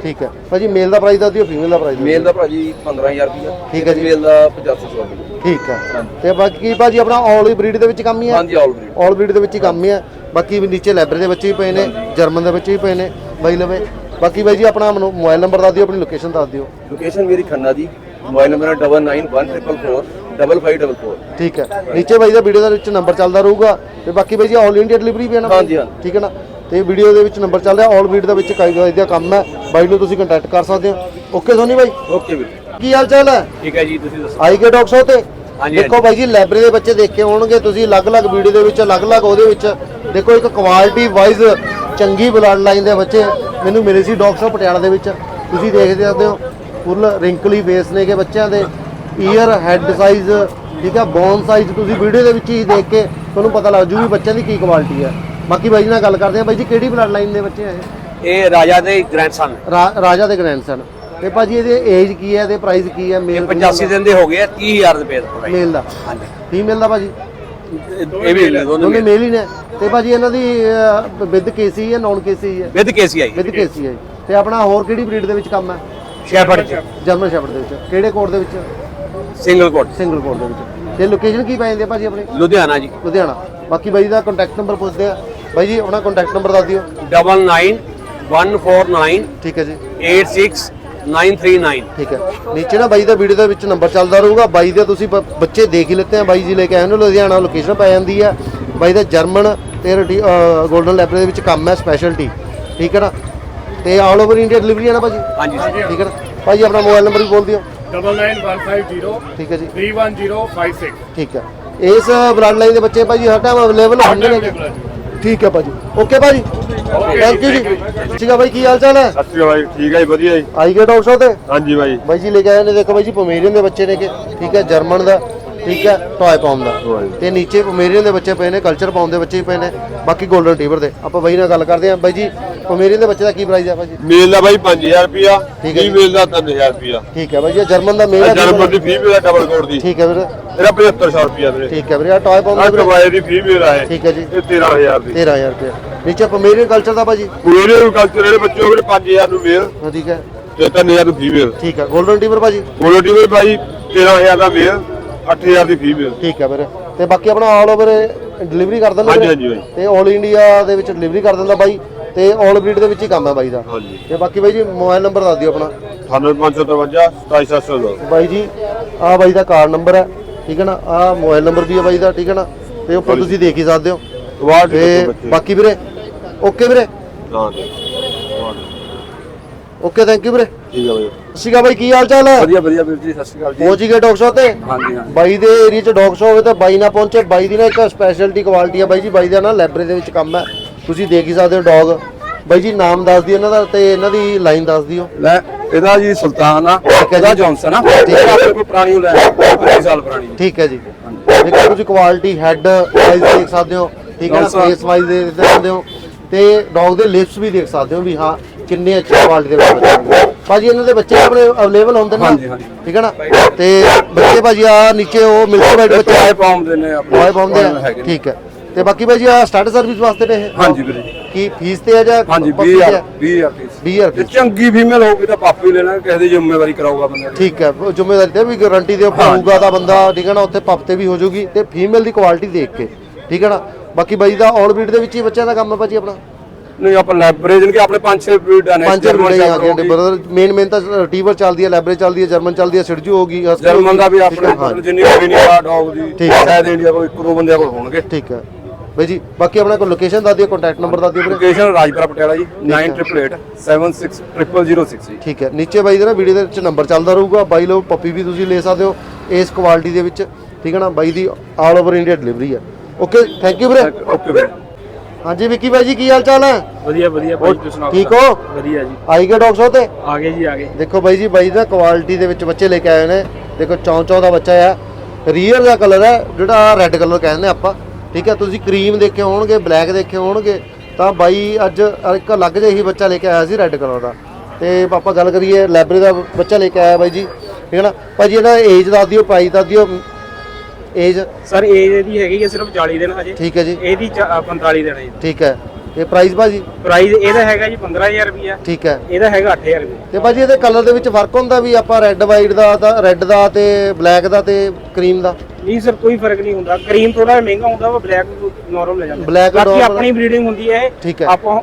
ਠੀਕ ਹੈ। ਭਾਜੀ ਮੇਲ ਦਾ ਪ੍ਰਾਈਸ ਦੱਸ ਦਿਓ ਫੀਮੇਲ ਦਾ ਪ੍ਰਾਈਸ ਮੇਲ ਦਾ ਭਾਜੀ 15000 ਰੁਪਇਆ ਠੀਕ ਹੈ ਜੀ। ਫੀਮੇਲ ਦਾ 8500 ਰੁਪਇਆ ਠੀਕ ਹੈ। ਤੇ ਬਾਕੀ ਭਾਜੀ ਆਪਣਾ ਆਲ ਬਰੀਡ ਦੇ ਵਿੱਚ ਕੰਮ ਹੀ ਹੈ? ਹਾਂਜੀ ਆਲ ਬਰੀਡ ਆਲ ਬਰੀਡ ਦੇ ਵਿੱਚ ਹੀ ਕੰਮ ਹੀ ਹੈ। ਬਾਕੀ ਵੀ ਨੀਚੇ ਲਾਇਬ੍ਰੇਰੀ ਦੇ ਬੱਚੇ ਵੀ ਪਏ ਨੇ ਜਰਮਨ ਦੇ ਵਿੱਚ ਵੀ ਪਏ ਨੇ। ਬਾਈ ਲਵੇ ਬਾਕੀ ਬਾਈ ਜੀ ਆਪਣਾ ਮੋਬਾਈਲ ਨੰਬਰ ਦੱਸ ਦਿਓ ਆਪਣੀ ਲੋਕੇਸ਼ਨ ਦੱਸ ਦਿਓ। ਲੋਕੇਸ਼ਨ ਮੇਰੀ ਖੰਨਾ ਜੀ। ਮੋਬਾਈਲ ਨੰਬਰ 991444 5544 ਠੀਕ ਹੈ। ਨੀਚੇ ਬਾਈ ਦਾ ਵੀਡੀਓ ਦੇ ਵਿੱਚ ਨੰਬਰ ਚੱਲਦਾ ਰਹੂਗਾ ਤੇ ਬਾਕੀ ਬਾਈ ਜੀ ਆਲ ਇੰਡੀਆ ਡਿਲੀਵਰੀ ਵੀ ਹੈ ਨਾ ਹਾਂਜੀ, ਹਾਂਜੀ। ਠੀਕ ਹੈ ਨਾ? ਤੇ ਵੀਡੀਓ ਦੇ ਵਿੱਚ ਨੰਬਰ ਚੱਲ ਆਲ ਵੀਡ ਦੇ ਵਿੱਚ ਕਾਇਦਾ ਦਾ ਕੰਮ ਹੈ। ਬਾਈ ਨੂੰ ਤੁਸੀਂ ਕੰਟੈਕਟ ਕਰ ਸਕਦੇ ਹੋ। ਓਕੇ ਸੋਨੀ ਬਾਈ? ਓਕੇ ਵੀਰ। ਕੀ ਹਾਲ ਚਾਲ ਹੈ? ਠੀਕ ਹੈ ਜੀ ਤੁਸੀਂ ਦੱਸੋ? ਆਈ ਕੇ ਡਾਕਸ ਤੇ? ਹਾਂਜੀ। ਦੇਖੋ ਬਾਈ ਜੀ ਲਾਇਬ੍ਰੇਰੀ ਦੇ ਬੱਚੇ ਦੇਖੇ ਹੋਣਗੇ ਤੁਸੀਂ ਅਲੱਗ-ਅਲੱਗ ਵੀਡੀਓ ਦੇ ਵਿੱਚ ਅਲੱਗ-ਅਲੱਗ ਉਹਦੇ ਵਿੱਚ ਦੇਖੋ ਇੱਕ ਕੁਆਲਿਟੀ ਵਾਈਜ਼ ਚੰਗੀ ਬਲੱਡ ਲਾਈਨ ਦੇ ਬੱਚੇ ਮੈਨੂੰ ਮਿਲੇ ਸੀ ਡਾਕਟਰ ਪਟਿਆਲਾ ਦੇ ਵਿੱਚ। ਤੁਸੀਂ ਦੇਖਦੇ ਸਕਦੇ ਹੋ ਫੁੱਲ ਰਿੰਕਲੀ ਫੇਸ ਨੇਗੇ ਬੱਚਿਆਂ ਦੇ। ਈਅਰ ਹੈਡ ਸਾਈਜ਼ ਠੀਕ ਹੈ ਬੋਨ ਸਾਈਜ਼ ਤੁਸੀਂ ਵੀਡੀਓ ਦੇ ਵਿੱਚ ਹੀ ਦੇਖ ਕੇ ਤੁਹਾਨੂੰ ਪਤਾ ਲੱਗ ਜੂ ਵੀ ਬੱਚਿਆਂ ਦੀ ਕੀ ਕੁਆਲਿਟੀ ਹੈ। ਬਾਕੀ ਬਾਈ ਜੀ ਨਾਲ ਗੱਲ ਕਰਦੇ ਆ ਬਾਈ ਜੀ ਕਿਹੜੀ ਬਲੱਡ ਲਾਈਨ ਦੇ ਬੱਚੇ ਆ ਇਹ? ਰਾਜਾ ਦੇ ਗ੍ਰੈਂਡਸਨ ਰਾਜਾ ਦੇ ਗ੍ਰੈਂਡਸਨ ਤੇ ਭਾਜੀ ਇਹਦੇ ਏਜ ਕੀ ਹੈ ਤੇ ਪ੍ਰਾਈਸ ਕੀ ਹੈ ਮੇਲ 85 ਦਿਨ ਦੇ ਹੋ ਗਏ ਆ, 30000 ਰੁਪਏ ਦਾ price। ਮੇਲ ਦਾ। ਹਾਂਜੀ। ਫੀਮੇਲ ਦਾ ਭਾਜੀ? ਇਹ ਵੀ ਦੋਨੋਂ ਮੇਲ ਹੀ ਨੇ। ਤੇ ਭਾਜੀ ਇਹਨਾਂ ਦੀ ਵਿਦ ਕੇਸੀ ਹੈ ਨੌਨ ਕੇਸੀ ਹੈ? With KC I with KC ਹੈ। ਤੇ ਆਪਣਾ ਹੋਰ ਕਿਹੜੀ ਬਰੀਡ ਦੇ ਵਿੱਚ ਕੰਮ ਹੈ? ਸ਼ੈਫਰਡ ਜਰਮਨ ਸ਼ੈਫਰਡ ਦੇ ਵਿੱਚ। ਕਿਹੜੇ ਕੋਡ ਦੇ ਵਿੱਚ? ਸਿੰਗਲ ਕੋਟ ਸਿੰਗਲ ਕੋਡ ਦੇ ਵਿੱਚ। ਤੇ ਲੋਕੇਸ਼ਨ ਕੀ ਪੈ ਜਾਂਦੀ ਹੈ ਭਾਜੀ ਆਪਣੀ? ਲੁਧਿਆਣਾ ਜੀ। ਲੁਧਿਆਣਾ। ਬਾਕੀ ਬਾਈ ਦਾ ਕੰਟੈਕਟ ਨੰਬਰ ਪੁੱਛਦੇ ਆ। ਬਾਈ ਜੀ ਆਪਣਾ ਕੰਟੈਕਟ ਨੰਬਰ ਦੱਸ ਦਿਓ। 99 ਠੀਕ ਹੈ ਜੀ। 14939 ਠੀਕ ਹੈ। ਨੀਚੇ ਨਾ ਬਾਈ ਦਾ ਵੀਡੀਓ ਦੇ ਵਿੱਚ ਨੰਬਰ ਚੱਲਦਾ ਰਹੂਗਾ। ਬਾਈ ਦੇ ਤੁਸੀਂ ਬੱਚੇ ਦੇਖ ਹੀ ਲਿੱਤੇ ਆ। ਬਾਈ ਜੀ ਲੈ ਕੇ ਆਏ ਨੇ ਲੁਧਿਆਣਾ। ਲੋਕੇਸ਼ਨ ਪੈ ਜਾਂਦੀ ਆ। ਬਾਈ ਦਾ ਜਰਮਨ ਤੇ 골ਡਨ ਲੈਬਰੇ ਦੇ ਵਿੱਚ ਕੰਮ ਹੈ ਸਪੈਸ਼ਲਟੀ ਠੀਕ ਹੈ ਨਾ? ਤੇ ਆਲ ਓਵਰ ਇੰਡੀਆ ਡਿਲੀਵਰੀ ਹੈ ਨਾ ਭਾਜੀ? ਹਾਂਜੀ ਠੀਕ ਹੈ ਨਾ? ਭਾਜੀ ਆਪਣਾ ਮੋਬਾਈਲ ਨੰਬਰ ਵੀ ਬੋਲ ਦਿਓ। 99150 ਠੀਕ ਹੈ ਜੀ। 31056 ਠੀਕ ਹੈ। ਇਸ ਬਲੱਡ ਲਾਈਨ ਦੇ ਬੱਚੇ ਭਾਜੀ ਹਰ ਟਾਈਮ ਅਵੇਲੇਬਲ ਹੁੰਦੇ ਨੇ? ਠੀਕ ਹੈ ਭਾਜੀ। ਓਕੇ ਭਾਜੀ। ਥੈਂਕ ਯੂ ਜੀ। ਠੀਕ ਹੈ ਭਾਈ ਕੀ ਹਾਲ ਚਾਲ ਹੈ? ਸਤਿ ਸ਼੍ਰੀ ਅਕਾਲ ਠੀਕ ਹੈ ਜੀ ਵਧੀਆ ਜੀ। ਆਈ ਗਏ ਡਾਕਟਰ ਸਾਹਿਬ ਤੇ? ਹਾਂਜੀ ਬਾਈ ਬਾਈ ਜੀ ਲੈ ਕੇ ਆਏ ਨੇ ਦੇਖੋ ਬਾਈ ਜੀ ਪੋਮੇਰੀਅਨ ਦੇ ਬੱਚੇ ਨੇ ਕਿ ਠੀਕ ਹੈ ਜਰਮਨ ਦਾ। ਠੀਕ ਹੈ? ਟੌਏ ਪਾਉਣ ਦਾ। ਤੇ ਨੀਚੇ ਪੋਮੇਰੀਅਨ ਦੇ ਬੱਚੇ ਪਏ ਨੇ ਕਲਚਰ ਪਾਉਣ ਦੇ ਬੱਚੇ ਪਏ ਨੇ ਬਾਕੀ 골ਡਨ ਟੀਵਰ ਦੇ। ਆਪਾਂ ਬਾਈ ਨਾਲ ਗੱਲ ਕਰਦੇ ਹਾਂ। ਬਾਈ ਜੀ ਪੋਮੇਰੀਅਨ ਦੇ ਬੱਚੇ ਦਾ ਕੀ ਪ੍ਰਾਈਸ ਹੈ ਬਾਈ ਜੀ? ਮੇਲ ਦਾ ਬਾਈ 5000 ਰੁਪਿਆ। ਫੀਮੇਲ ਦਾ 3000 ਰੁਪਿਆ ਠੀਕ ਹੈ ਬਾਈ ਜੀ ਜਰਮਨ ਦਾ ਮੇਲ ਹੈ ਜਰਮਨ ਦੀ ਫੀਮੇਲ ਦਾ ਡਬਲ ਕੋਡ ਦੀ। ਠੀਕ ਹੈ ਵੀਰ। ਇਹਦਾ 7500 ਰੁਪਿਆ ਵੀਰੇ। ਠੀਕ ਹੈ ਵੀਰੇ ਆ ਟੌਏ ਪਾਉਣ ਆ ਦਾ ਕਰਵਾਏ ਦੀ ਫੀਮੇਲ ਆਏ। ਠੀਕ ਹੈ ਜੀ। ਇਹ 13000 ਦੀ। 13000 ਰੁਪਏ ਨੀਚੇ ਪੋਮੇਰੀਅਨ ਕਲਚਰ ਦਾ ਭਾਜੀ? ਪੂਰੇ ਨੂੰ ਕਲਚਰ ਜਿਹੜੇ ਬੱਚੇ ਹੋ ਗਏ 5000 ਨੂੰ ਮੇਲ। ਠੀਕ ਹੈ। ਤੇ 3000 ਨੂੰ ਫੀਮੇਲ ਠੀਕ ਹੈ। 골ਡਨ ਟੀਵਰ ਭਾਜੀ ਕੁਆਲਿਟੀ ਵੀ ਬਾਈ 13000 ਦਾ ਮੇਲ। 8000 ਦੀ ਫੀਮੇਲ ਠੀਕ ਹੈ ਵੀਰੇ। ਤੇ ਬਾਕੀ ਆਪਣਾ ਆਲ ਓਵਰ ਡਿਲੀਵਰੀ ਕਰ ਦਿੰਦਾ ਹਾਂਜੀ? ਹਾਂਜੀ ਬਾਈ। ਤੇ 올 ਇੰਡੀਆ ਦੇ ਵਿੱਚ ਡਿਲੀਵਰੀ ਕਰ ਦਿੰਦਾ ਬਾਈ। ਤੇ ਆਲ ਬਰੀਡ ਦੇ ਵਿੱਚ ਹੀ ਕੰਮ ਹੈ ਬਾਈ ਦਾ। ਹਾਂਜੀ। ਤੇ ਬਾਕੀ ਬਾਈ ਜੀ ਮੋਬਾਈਲ ਨੰਬਰ ਦੱਸ ਦਿਓ ਆਪਣਾ। 9553 27702 ਬਾਈ ਜੀ ਆ ਬਾਈ ਦਾ ਕਾਰਡ ਨੰਬਰ ਹੈ। ਠੀਕ ਹੈ ਨਾ? ਆ ਮੋਬਾਈਲ ਨੰਬਰ ਵੀ ਹੈ ਬਾਈ ਦਾ ਠੀਕ ਹੈ ਨਾ? ਤੇ ਉੱਪਰ ਤੁਸੀਂ ਦੇਖ ਹੀ ਸਕਦੇ ਹੋ। ਵਾਰਡ ਤੇ ਬਾਕੀ ਵੀਰੇ ਓਕੇ ਵੀਰੇ? ਹਾਂ ਓਕੇ ਥੈਂਕ ਯੂ ਵੀਰੇ। ਠੀਕ ਹੈ ਬਾਈ। ਸੀਗਾ ਬਾਈ ਕੀ ਹਾਲ ਚਾਲ ਹੈ? ਵਧੀਆ ਵਧੀਆ ਵੀਰ ਜੀ ਸਤਿ ਸ਼੍ਰੀ ਅਕਾਲ ਜੀ। ਪਹੁੰਚ ਗਏ ਡੌਗ ਸ਼ੋ ਤੇ? ਹਾਂਜੀ ਹਾਂ ਬਾਈ ਦੇ ਏਰੀਆ 'ਚ ਡੌਗ ਸ਼ੋ ਹੋਵੇ ਤਾਂ ਬਾਈ ਨਾ ਪਹੁੰਚੇ। ਬਾਈ ਦੀ ਨਾ ਇੱਕ ਸਪੈਸ਼ਲਟੀ ਕੁਆਲਿਟੀ ਆ ਬਾਈ ਜੀ। ਬਾਈ ਦਾ ਨਾ ਲੈਬਰੇ ਦੇ ਵਿੱਚ ਕੰਮ ਹੈ। ਤੁਸੀਂ ਦੇਖ ਹੀ ਸਕਦੇ ਹੋ ਡੌਗ ਬਾਈ ਜੀ ਨਾਮ ਦੱਸ ਦਿਓ ਇਹਨਾਂ ਦਾ ਤੇ ਇਹਨਾਂ ਦੀ ਲਾਈਨ ਦੱਸ ਦਿਓ। ਲੈ ਇਹਦਾ ਜੀ ਸੁਲਤਾਨ ਆ। ਇਹਦਾ। ਜੌਨਸਨ ਆ। ਇਹ ਆਪਣੇ ਕੋਲ ਪੁਰਾਣੀ ਲੈ 25 ਸਾਲ ਪੁਰਾਣੀ। ਠੀਕ ਹੈ ਜੀ। ਦੇਖੋ ਤੁਸੀਂ ਕੁਆਲਿਟੀ ਹੈਡ ਵਾਈਜ਼ ਦੇਖ ਸਕਦੇ ਹੋ। ਠੀਕ ਹੈ। ਫੇਸ ਵਾਈਜ਼ ਦੇਖ ਸਕਦੇ ਹੋ। ਤੇ ਡੌਗ ਦੇ ਲਿਪਸ ਵੀ ਦੇਖ ਸਕਦੇ ਹੋ ਵੀ ਹਾਂ ਕਿੰਨੇ ਅੱਛੀ ਕੁਆਲਿਟੀ ਦੇ ਵਿੱਚ ਬੱਚੇ ਨੇ। ਭਾਜੀ ਇਹਨਾਂ ਦੇ ਬੱਚੇ ਆਪਣੇ ਅਵੇਲੇਬਲ ਹੁੰਦੇ ਨੇ? ਹਾਂਜੀ। ਠੀਕ ਹੈ ਨਾ? ਤੇ ਬੱਚੇ ਭਾਜੀ ਆ ਨੀਚੇ ਉਹ ਮਿਲਕੀ ਵਾਈਟ ਬੱਚੇ ਆਏ ਪਾਉਂਦੇ ਨੇ ਆਪਣੇ। ਬॉय ਪਾਉਂਦੇ ਆ। ਹੈਗੇ ਨੇ। ਠੀਕ ਹੈ। ਤੇ ਬਾਕੀ ਭਾਜੀ ਆ ਸਟਾਰਟ ਸਰਵਿਸ ਵਾਸਤੇ ਨੇ ਇਹ? ਹਾਂਜੀ ਵੀਰੇ ਕੀ ਫੀਸ ਤੇ ਆ ਜਾਂ ਹਾਂਜੀ ਪੱਕੀ 20000 ਤੇ ਆ? 20000 ਫੀਸ 20000 ਤੇ ਚੰਗੀ ਫੀਮੇਲ ਹੋਊਗੀ ਤਾਂ ਪਾਪੀ ਲੈਣਾ ਕਿਸੇ ਦੀ ਜ਼ਿੰਮੇਵਾਰੀ ਕਰਾਊਗਾ ਬੰਦਾ ਠੀਕ ਹੈ। ਉਹ ਜ਼ਿੰਮੇਵਾਰੀ ਤੇ ਵੀ ਗਾਰੰਟੀ ਦੇ ਉੱਪਰ ਹੋਊਗਾ ਤਾਂ ਬੰਦਾ ਠੀਕ ਹੈ ਨਾ ਉੱਥੇ ਪੱਪ ਤੇ ਵੀ ਹੋ ਜਾਊਗੀ ਤੇ ਫੀਮੇਲ ਦੀ ਕੁਆਲਿਟੀ ਦੇਖ ਕੇ। ਠੀਕ ਹੈ ਨਾ? ਬਾਕੀ ਬਾਈ ਦਾ ਆਲ ਬੀਟ ਦੇ ਵਿੱਚ ਹੀ ਬੱਚਿਆਂ ਦਾ ਕੰਮ ਹੈ ਭਾਜੀ ਆਪਣਾ? ਨਹੀਂ ਆਪਾਂ ਲੈਬਰੇਜ ਕਿ ਆਪਣੇ 5-6 ਬਰੀਡਾਂ ਨੇ ਪੰਜ ਰੁਪਏ ਆ ਗਏ ਬ੍ਰਦਰ ਮੇਨ ਮੇਨ ਤਾਂ ਟੀਵਰ ਚੱਲਦੀ ਹੈ ਲੈਬਰੇ ਚੱਲਦੀ ਹੈ ਜਰਮਨ ਚੱਲਦੀ ਹੈ ਹੋਗੀ husky ਜਰਮਨ ਦਾ ਵੀ ਠੀਕ ਆਪਣੇ ਹੈ, ਹਾਂ, ਜਿੰਨੀ ਵੀ ਨਹੀਂ ਆ ਡੌਗ ਦੀ ਠੀਕ ਹੈ। ਸ਼ਾਇਦ ਇੰਡੀਆ ਕੋਲ ਇੱਕ ਦੋ ਬੰਦਿਆਂ ਕੋਲ ਹੋਣਗੇ। ਠੀਕ ਹੈ। ਬਾਈ ਜੀ ਬਾਕੀ ਆਪਣਾ ਕੋਈ ਲੋਕੇਸ਼ਨ ਦੱਸ ਦਿਓ ਕੰਟੈਕਟ ਨੰਬਰ ਦੱਸ ਦਿਓ ਵੀਰੇ। ਲੋਕੇਸ਼ਨ ਰਾਜਪੁਰਾ ਪਟਿਆਲਾ ਜੀ 9888 ਜੀ। ਠੀਕ ਹੈ। ਨੀਚੇ ਬਾਈ ਦੇ ਨਾ ਵੀਡੀਓ ਦੇ ਵਿੱਚ ਨੰਬਰ ਚੱਲਦਾ ਰਹੂਗਾ। ਬਾਈ ਲੋ ਪੱਪੀ ਵੀ ਤੁਸੀਂ ਲੈ ਸਕਦੇ ਹੋ ਇਸ ਕੁਆਲਿਟੀ ਦੇ ਵਿੱਚ। ਠੀਕ ਹੈ ਨਾ? ਬਾਈ ਦੀ ਆਲ ਓਵਰ ਇੰਡੀਆ ਡਿਲੀਵਰੀ ਹੈ। ਓਕੇ ਥੈਂਕ ਯੂ ਵੀਰੇ। ਓਕੇ ਵੀਰੇ। ਹਾਂਜੀ ਵਿੱਕੀ ਬਾਈ ਜੀ ਕੀ ਹਾਲ ਚਾਲ ਹੈ? ਵਧੀਆ ਵਧੀਆ ਹੋਰ ਠੀਕ ਹੋ? ਵਧੀਆ ਜੀ। ਆਈ ਗਏ ਡੌਗ ਸ਼ੋ ਤੇ? ਆ ਗਏ ਜੀ ਆ ਗਏ। ਦੇਖੋ ਬਾਈ ਜੀ ਬਾਈ ਦਾ ਕੁਆਲਿਟੀ ਦੇ ਵਿੱਚ ਬੱਚੇ ਲੈ ਕੇ ਆਏ ਨੇ। ਦੇਖੋ ਚੌਂ ਚੌਂ ਦਾ ਬੱਚਾ ਆ। ਰੀਅਰ ਦਾ ਕਲਰ ਹੈ ਜਿਹੜਾ ਰੈੱਡ ਕਲਰ ਕਹਿੰਦੇ ਆਪਾਂ। ਠੀਕ ਹੈ ਤੁਸੀਂ ਕਰੀਮ ਦੇਖੇ ਹੋਣਗੇ ਬਲੈਕ ਦੇਖੇ ਹੋਣਗੇ ਤਾਂ ਬਾਈ ਅੱਜ ਇੱਕ ਅਲੱਗ ਜਿਹਾ ਹੀ ਬੱਚਾ ਲੈ ਕੇ ਆਇਆ ਸੀ ਰੈੱਡ ਕਲਰ ਦਾ। ਤੇ ਪਾਪਾ ਗੱਲ ਕਰੀਏ ਲੈਬਰੇ ਦਾ ਬੱਚਾ ਲੈ ਕੇ ਆਇਆ ਬਾਈ ਜੀ। ਠੀਕ ਹੈ ਨਾ? ਭਾਜੀ ਇਹਦਾ ਏਜ ਦੱਸ ਦਿਓ ਪ੍ਰਾਈਸ ਦੱਸ ਦਿਓ। ਏਜ ਸਰ ਏਜ ਇਹਦੀ ਹੈਗੀ ਹੈ ਸਿਰਫ 40 ਦਿਨ ਹਜੇ। ਠੀਕ ਹੈ ਜੀ। ਇਹਦੀ ਚ- ਅ, 45 ਦਿਨ ਹੈ ਜੀ। ਠੀਕ ਹੈ। ਤੇ ਪ੍ਰਾਈਸ ਭਾਜੀ? ਪ੍ਰਾਈਸ ਇਹਦਾ ਹੈਗਾ ਜੀ 15000 ਰੁਪਿਆ ਠੀਕ ਹੈ। ਇਹਦਾ ਹੈਗਾ 8000 ਰੁਪਿਆ ਤੇ ਭਾਜੀ ਇਹਦੇ ਕਲਰ ਦੇ ਵਿੱਚ ਫ਼ਰਕ ਹੁੰਦਾ ਵੀ ਆਪਾਂ ਰੈੱਡ ਵਾਈਟ ਦਾ ਤਾਂ ਰੈੱਡ ਦਾ ਤੇ ਬਲੈਕ ਦਾ ਤੇ ਕਰੀਮ ਦਾ? ਨਹੀਂ ਸਰ ਕੋਈ ਫ਼ਰਕ ਨਹੀਂ ਹੁੰਦਾ। ਕਰੀਮ ਥੋੜਾ ਮਹਿੰਗਾ ਹੁੰਦਾ ਵਾ ਬਲੈਕ ਨਾਰਮਲ ਲੈ ਜਾਂਦੇ। Black ਬਾਕੀ normal- ਆਪਣੀ ਬਰੀਡਿੰਗ ਹੁੰਦੀ ਹੈ ਇਹ। ਠੀਕ ਹੈ। ਆਪਾਂ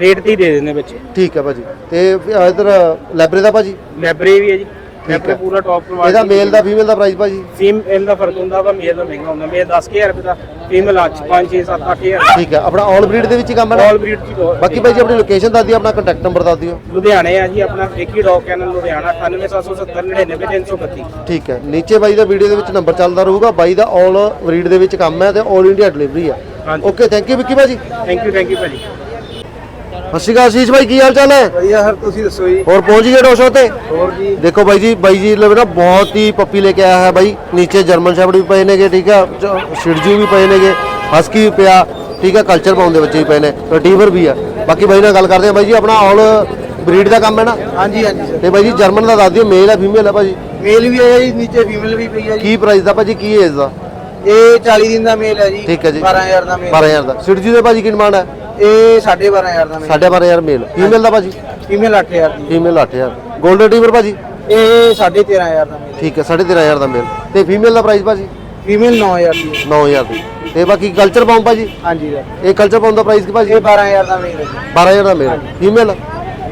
ਰੇਟ ਤੇ ਹੀ ਦੇ ਦਿੰਦੇ ਬੱਚੇ ਠੀਕ ਹੈ ਭਾਜੀ। ਤੇ ਇਧਰ ਲੈਬਰੇ ਦਾ ਭਾਜੀ? ਲੈਬਰੇ ਵੀ ਹੈ ਜੀ। ਹੈ। ਲੈਬਰੇ ਪੂਰਾ ਟੌਪ ਕੁਆਲਿਟੀ ਇਹਦਾ ਮੇਲ ਦਾ ਫੀਮੇਲ ਦਾ ਪ੍ਰਾਈਸ ਭਾਜੀ ਫੀਮੇਲ ਦਾ ਫ਼ਰਕ ਹੁੰਦਾ ਵਾ ਮੇਲ ਦਾ ਮਹਿੰਗਾ ਹੁੰਦਾ। ਮੇਲ 10000 ਰੁਪਏ ਦਾ ਫੀਮੇਲ 5 6 7 8000 ਠੀਕ ਹੈ। ਆਪਣਾ ਆਲ ਬਰੀਡ ਦੇ ਵਿੱਚ ਹੀ ਕੰਮ ਹੈ ਨਾ? ਆਲ ਬਰੀਡ ਦੀ ਬਾਕੀ ਭਾਜੀ ਆਪਣੀ ਲੋਕੇਸ਼ਨ ਦੱਸ ਦਿਓ ਆਪਣਾ ਕੰਟੈਕਟ ਨੰਬਰ ਦੱਸ ਦਿਓ। ਲੁਧਿਆਣੇ ਆ ਜੀ ਆਪਣਾ ਫੇਕੀ ਡੌਗ ਕੈਨਲ ਲੁਧਿਆਣਾ 98770 99332 ਠੀਕ ਹੈ। ਨੀਚੇ ਬਾਈ ਦਾ ਵੀਡੀਓ ਦੇ ਵਿੱਚ ਨੰਬਰ ਚੱਲਦਾ ਰਹੂਗਾ। ਬਾਈ ਦਾ ਆਲ ਬਰੀਡ ਦੇ ਵਿੱਚ ਕੰਮ ਹੈ ਤੇ ਆਲ ਇੰਡੀਆ ਡਿਲੀਵਰੀ ਹੈ। ਹਾਂਜੀ। ਓਕੇ ਥੈਂਕ ਯੂ ਵਿੱਕੀ ਭਾਜੀ ਥੈਂਕ ਯੂ ਥੈਂਕ ਯੂ ਭਾਜੀ ਸਤਿ ਸ਼੍ਰੀ ਅਕਾਲ ਆਸ਼ੀਸ਼ ਭਾਈ ਕੀ ਹਾਲ ਚਾਲ ਹੈ? ਵਧੀਆ ਸਰ ਤੁਸੀਂ ਦੱਸੋ ਜੀ? ਹੋਰ ਪਹੁੰਚ ਗਏ ਡੋਸ਼ੋ ਤੇ ਹੋਰ ਜੀ। ਦੇਖੋ ਬਾਈ ਜੀ ਬਾਈ ਜੀ ਲਵੇ ਨਾ ਬਹੁਤ ਹੀ ਪੱਪੀ ਲੈ ਕੇ ਆਇਆ ਹੈ ਬਾਈ। ਨੀਚੇ ਜਰਮਨ ਸ਼ੈਫਰਡ ਵੀ ਪਏ ਨੇਗੇ ਠੀਕ ਹੈ? ਸ਼ਿਰਜੂ ਵੀ ਪਏ ਨੇਗੇ ਹਸਕੀ ਵੀ ਪਿਆ ਠੀਕ ਹੈ? ਕਲਚਰ ਪਾਉਣ ਦੇ ਬੱਚੇ ਵੀ ਪਏ ਨੇ ਰਟੀਵਰ ਵੀ ਆ ਬਾਕੀ ਬਾਈ ਨਾਲ ਗੱਲ ਕਰਦੇ ਆ ਬਾਈ ਜੀ ਆਪਣਾ ਆਲ ਬਰੀਡ ਦਾ ਕੰਮ ਹੈ ਨਾ? ਹਾਂਜੀ ਹਾਂਜੀ ਸਰ। ਤੇ ਬਾਈ ਜੀ ਜਰਮਨ ਦਾ ਦੱਸ ਦਿਓ ਮੇਲ ਹੈ ਫੀਮੇਲ ਹੈ ਭਾਜੀ? ਮੇਲ ਵੀ ਹੈ ਜੀ ਨੀਚੇ ਫੀਮੇਲ ਵੀ ਪਈ ਹੈ ਜੀ। ਕੀ ਪ੍ਰਾਈਸ ਦਾ ਭਾਜੀ ਕੀ ਏਜ ਦਾ? ਇਹ 40 ਦਿਨ ਦਾ ਮੇਲ ਹੈ ਜੀ ਠੀਕ ਹੈ ਜੀ। 12000 ਦਾ ਮੇਲ 12000 ਦਾ। ਸਿਰਜੂ ਦੇ ਭਾਜੀ ਕੀ ਡਿਮਾਂਡ ਹੈ? ਇਹ 12500 ਦਾ ਮੇਲ 12500 ਮੇਲ ਫੀਮੇਲ ਦਾ ਭਾਜੀ? ਫੀਮੇਲ 8000 ਦੀ। ਫੀਮੇਲ 8000 골ਡਨ ਰਿਟਰੀਵਰ ਭਾਜੀ? ਇਹ 13500 ਦਾ ਮੇਲ ਠੀਕ ਹੈ 13500 ਦਾ ਮੇਲ ਤੇ ਫੀਮੇਲ ਦਾ ਪ੍ਰਾਈਸ ਭਾਜੀ? ਫੀਮੇਲ 9000 ਦੀ 9000 ਦੀ। ਤੇ ਬਾਕੀ ਕਲਚਰ ਪਾਉਂ ਭਾਜੀ? ਹਾਂਜੀ ਸਰ ਇਹ ਕਲਚਰ ਪਾਉਂ ਦਾ ਪ੍ਰਾਈਸ ਕੀ ਭਾਜੀ? ਇਹ 12000 ਦਾ ਮੇਲ ਹੈ 12000 ਦਾ ਮੇਲ ਫੀਮੇਲ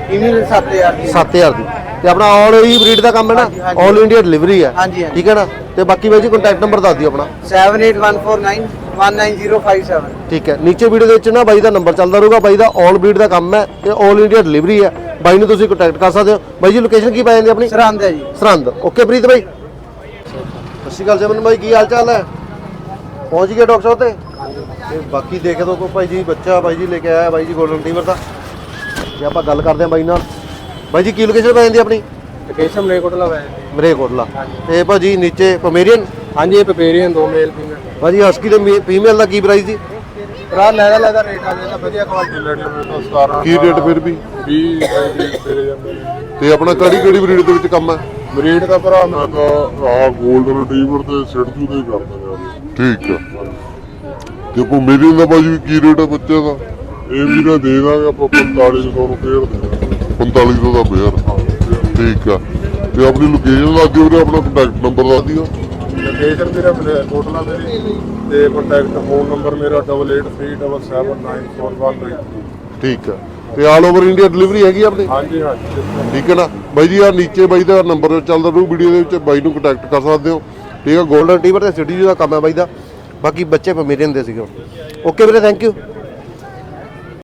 ਫੀਮੇਲ 7000 ਦੀ 7000 ਦੀ। ਤੇ ਆਪਣਾ ਆਲ ਹੀ ਬਰੀਡ ਦਾ ਕੰਮ ਹੈ ਨਾ। ਆਲ ਇੰਡੀਆ ਡਿਲੀਵਰੀ ਹੈ। ਠੀਕ ਹੈ ਨਾ? ਤੇ ਬਾਕੀ ਬਾਈ ਜੀ ਕੰਟੈਕਟ ਨੰਬਰ ਦੱਸ ਦਿਓ ਆਪਣਾ। 78149 19057 ਠੀਕ ਹੈ। ਨੀਚੇ ਵੀਡੀਓ ਦੇ ਵਿੱਚ ਨਾ ਬਾਈ ਦਾ ਨੰਬਰ ਚੱਲਦਾ ਰਹੂਗਾ। ਬਾਈ ਦਾ ਆਲ ਬਰੀਡ ਦਾ ਕੰਮ ਹੈ ਤੇ ਆਲ ਇੰਡੀਆ ਡਿਲੀਵਰੀ ਹੈ। ਬਾਈ ਨੂੰ ਤੁਸੀਂ ਕੰਟੈਕਟ ਕਰ ਸਕਦੇ ਹੋ। ਬਾਈ ਜੀ ਲੋਕੇਸ਼ਨ ਕੀ ਪੈ ਜਾਂਦੀ ਆਪਣੀ? ਸਰਹੰਦ ਹੈ ਜੀ। ਸਰਹੰਦ। ਓਕੇ ਪ੍ਰੀਤ ਬਾਈ। ਸਤਿ ਸ਼੍ਰੀ ਅਕਾਲ ਜਮਨ ਬਾਈ ਕੀ ਹਾਲ ਚਾਲ ਹੈ? ਪਹੁੰਚ ਗਏ ਡਾਕਟਰ ਸਾਹਿਬ ਤੇ? ਤੇ ਬਾਕੀ ਦੇਖ ਦੋ ਕੋ ਭਾਈ ਜੀ ਬੱਚਾ ਬਾਈ ਜੀ ਲੈ ਕੇ ਆਇਆ ਬਾਈ ਜੀ ਗੋਲਡਨ ਟੀਵਰ ਦਾ। ਤੇ ਆਪਾਂ ਗੱਲ ਕਰਦੇ ਹਾਂ ਬਾਈ ਨਾਲ। ਬਾਈ ਜੀ ਕੀ ਲੋਕੇਸ਼ਨ ਪੈ ਜਾਂਦੀ ਆਪਣੀ? ਲੋਕੇਸ਼ਨ ਮਲੇਕੋਟਲਾ ਹੈ ਮਰੇ ਕੋਟਲਾ ਤੇ ਭਾਜੀ ਨੀਚੇ ਪਮੇਰੀਅਨ ਹਾਂਜੀ ਇਹ ਪਪੇਰੀਅਨ ਦੋ ਮੇਲ ਫੀਮੇਲ ਭਾਜੀ ਹਸਕੀ ਦੇ ਫੀਮੇਲ ਦਾ ਕੀ ਪ੍ਰਾਈਸ ਜੀ? ਭਰਾ ਲੈਦਾ ਲੈਦਾ ਰੇਟ ਆ ਜਾਂਦਾ ਵਧੀਆ ਕੁਆਲਿਟੀ ਲੈਣੀ ਕੀ ਰੇਟ ਫਿਰ ਵੀ? 20 ਤੇਰੇ ਜਾਂਦੇ ਨੇ ਤੇ ਆਪਣਾ ਕਿਹੜੀ ਕਿਹੜੀ ਬਰੀਡ ਦੇ ਵਿੱਚ ਕੰਮ ਹੈ ਬਰੀਡ ਦਾ ਭਰਾ ਮੈਂ ਤਾਂ ਆ 골ਡਨ ਰਿਟਰੀਵਰ ਤੇ ਸਿੜਜੂ ਦੇ ਕਰਦਾ ਯਾਰ ਠੀਕ ਹੈ ਤੇ ਕੋ ਮੇਰੇ ਦਾ ਭਾਜੀ ਕੀ ਰੇਟ ਹੈ ਬੱਚੇ ਦਾ? ਇਹ ਵੀ ਨਾ ਦੇ ਦਾਂਗੇ ਆਪਾਂ 4500 ਰੁਪਏ ਦੇ ਦਾਂਗੇ। 4500 ਦਾ ਬੇਅਰ ਠੀਕ ਹੈ ਤੇ ਆਪਣੀ ਲੋਕੇਸ਼ਨ ਦੱਸ ਦਿਓ ਵੀਰੇ ਆਪਣਾ ਕੰਟੈਕਟ ਨੰਬਰ ਦੱਸ ਦਿਓ। ਲੋਕੇਸ਼ਨ ਮੇਰਾ ਕੋਟਲਾ ਮੇਰੀ ਤੇ ਕੰਟੈਕਟ ਫੋਨ ਨੰਬਰ ਮੇਰਾ 8837794193 ਠੀਕ ਹੈ ਤੇ ਆਲ ਓਵਰ ਇੰਡੀਆ ਡਿਲੀਵਰੀ ਹੈਗੀ ਆਪਣੀ? ਹਾਂਜੀ ਹਾਂਜੀ। ਠੀਕ ਹੈ ਨਾ? ਬਾਈ ਜੀ ਆ ਨੀਚੇ ਬਾਈ ਦਾ ਨੰਬਰ ਚੱਲਦਾ ਰਹੂ ਵੀਡੀਓ ਦੇ ਵਿੱਚ ਬਾਈ ਨੂੰ ਕੰਟੈਕਟ ਕਰ ਸਕਦੇ ਹੋ। ਠੀਕ ਹੈ ਗੋਲਡਨ ਟੀਵਰ ਤੇ ਸਿਟੀ ਦਾ ਕੰਮ ਹੈ ਬਾਈ ਦਾ। ਬਾਕੀ ਬੱਚੇ ਪਮੇਰੀਅਨ ਦੇ ਸੀਗੇ ਓਕੇ ਵੀਰੇ ਥੈਂਕ ਯੂ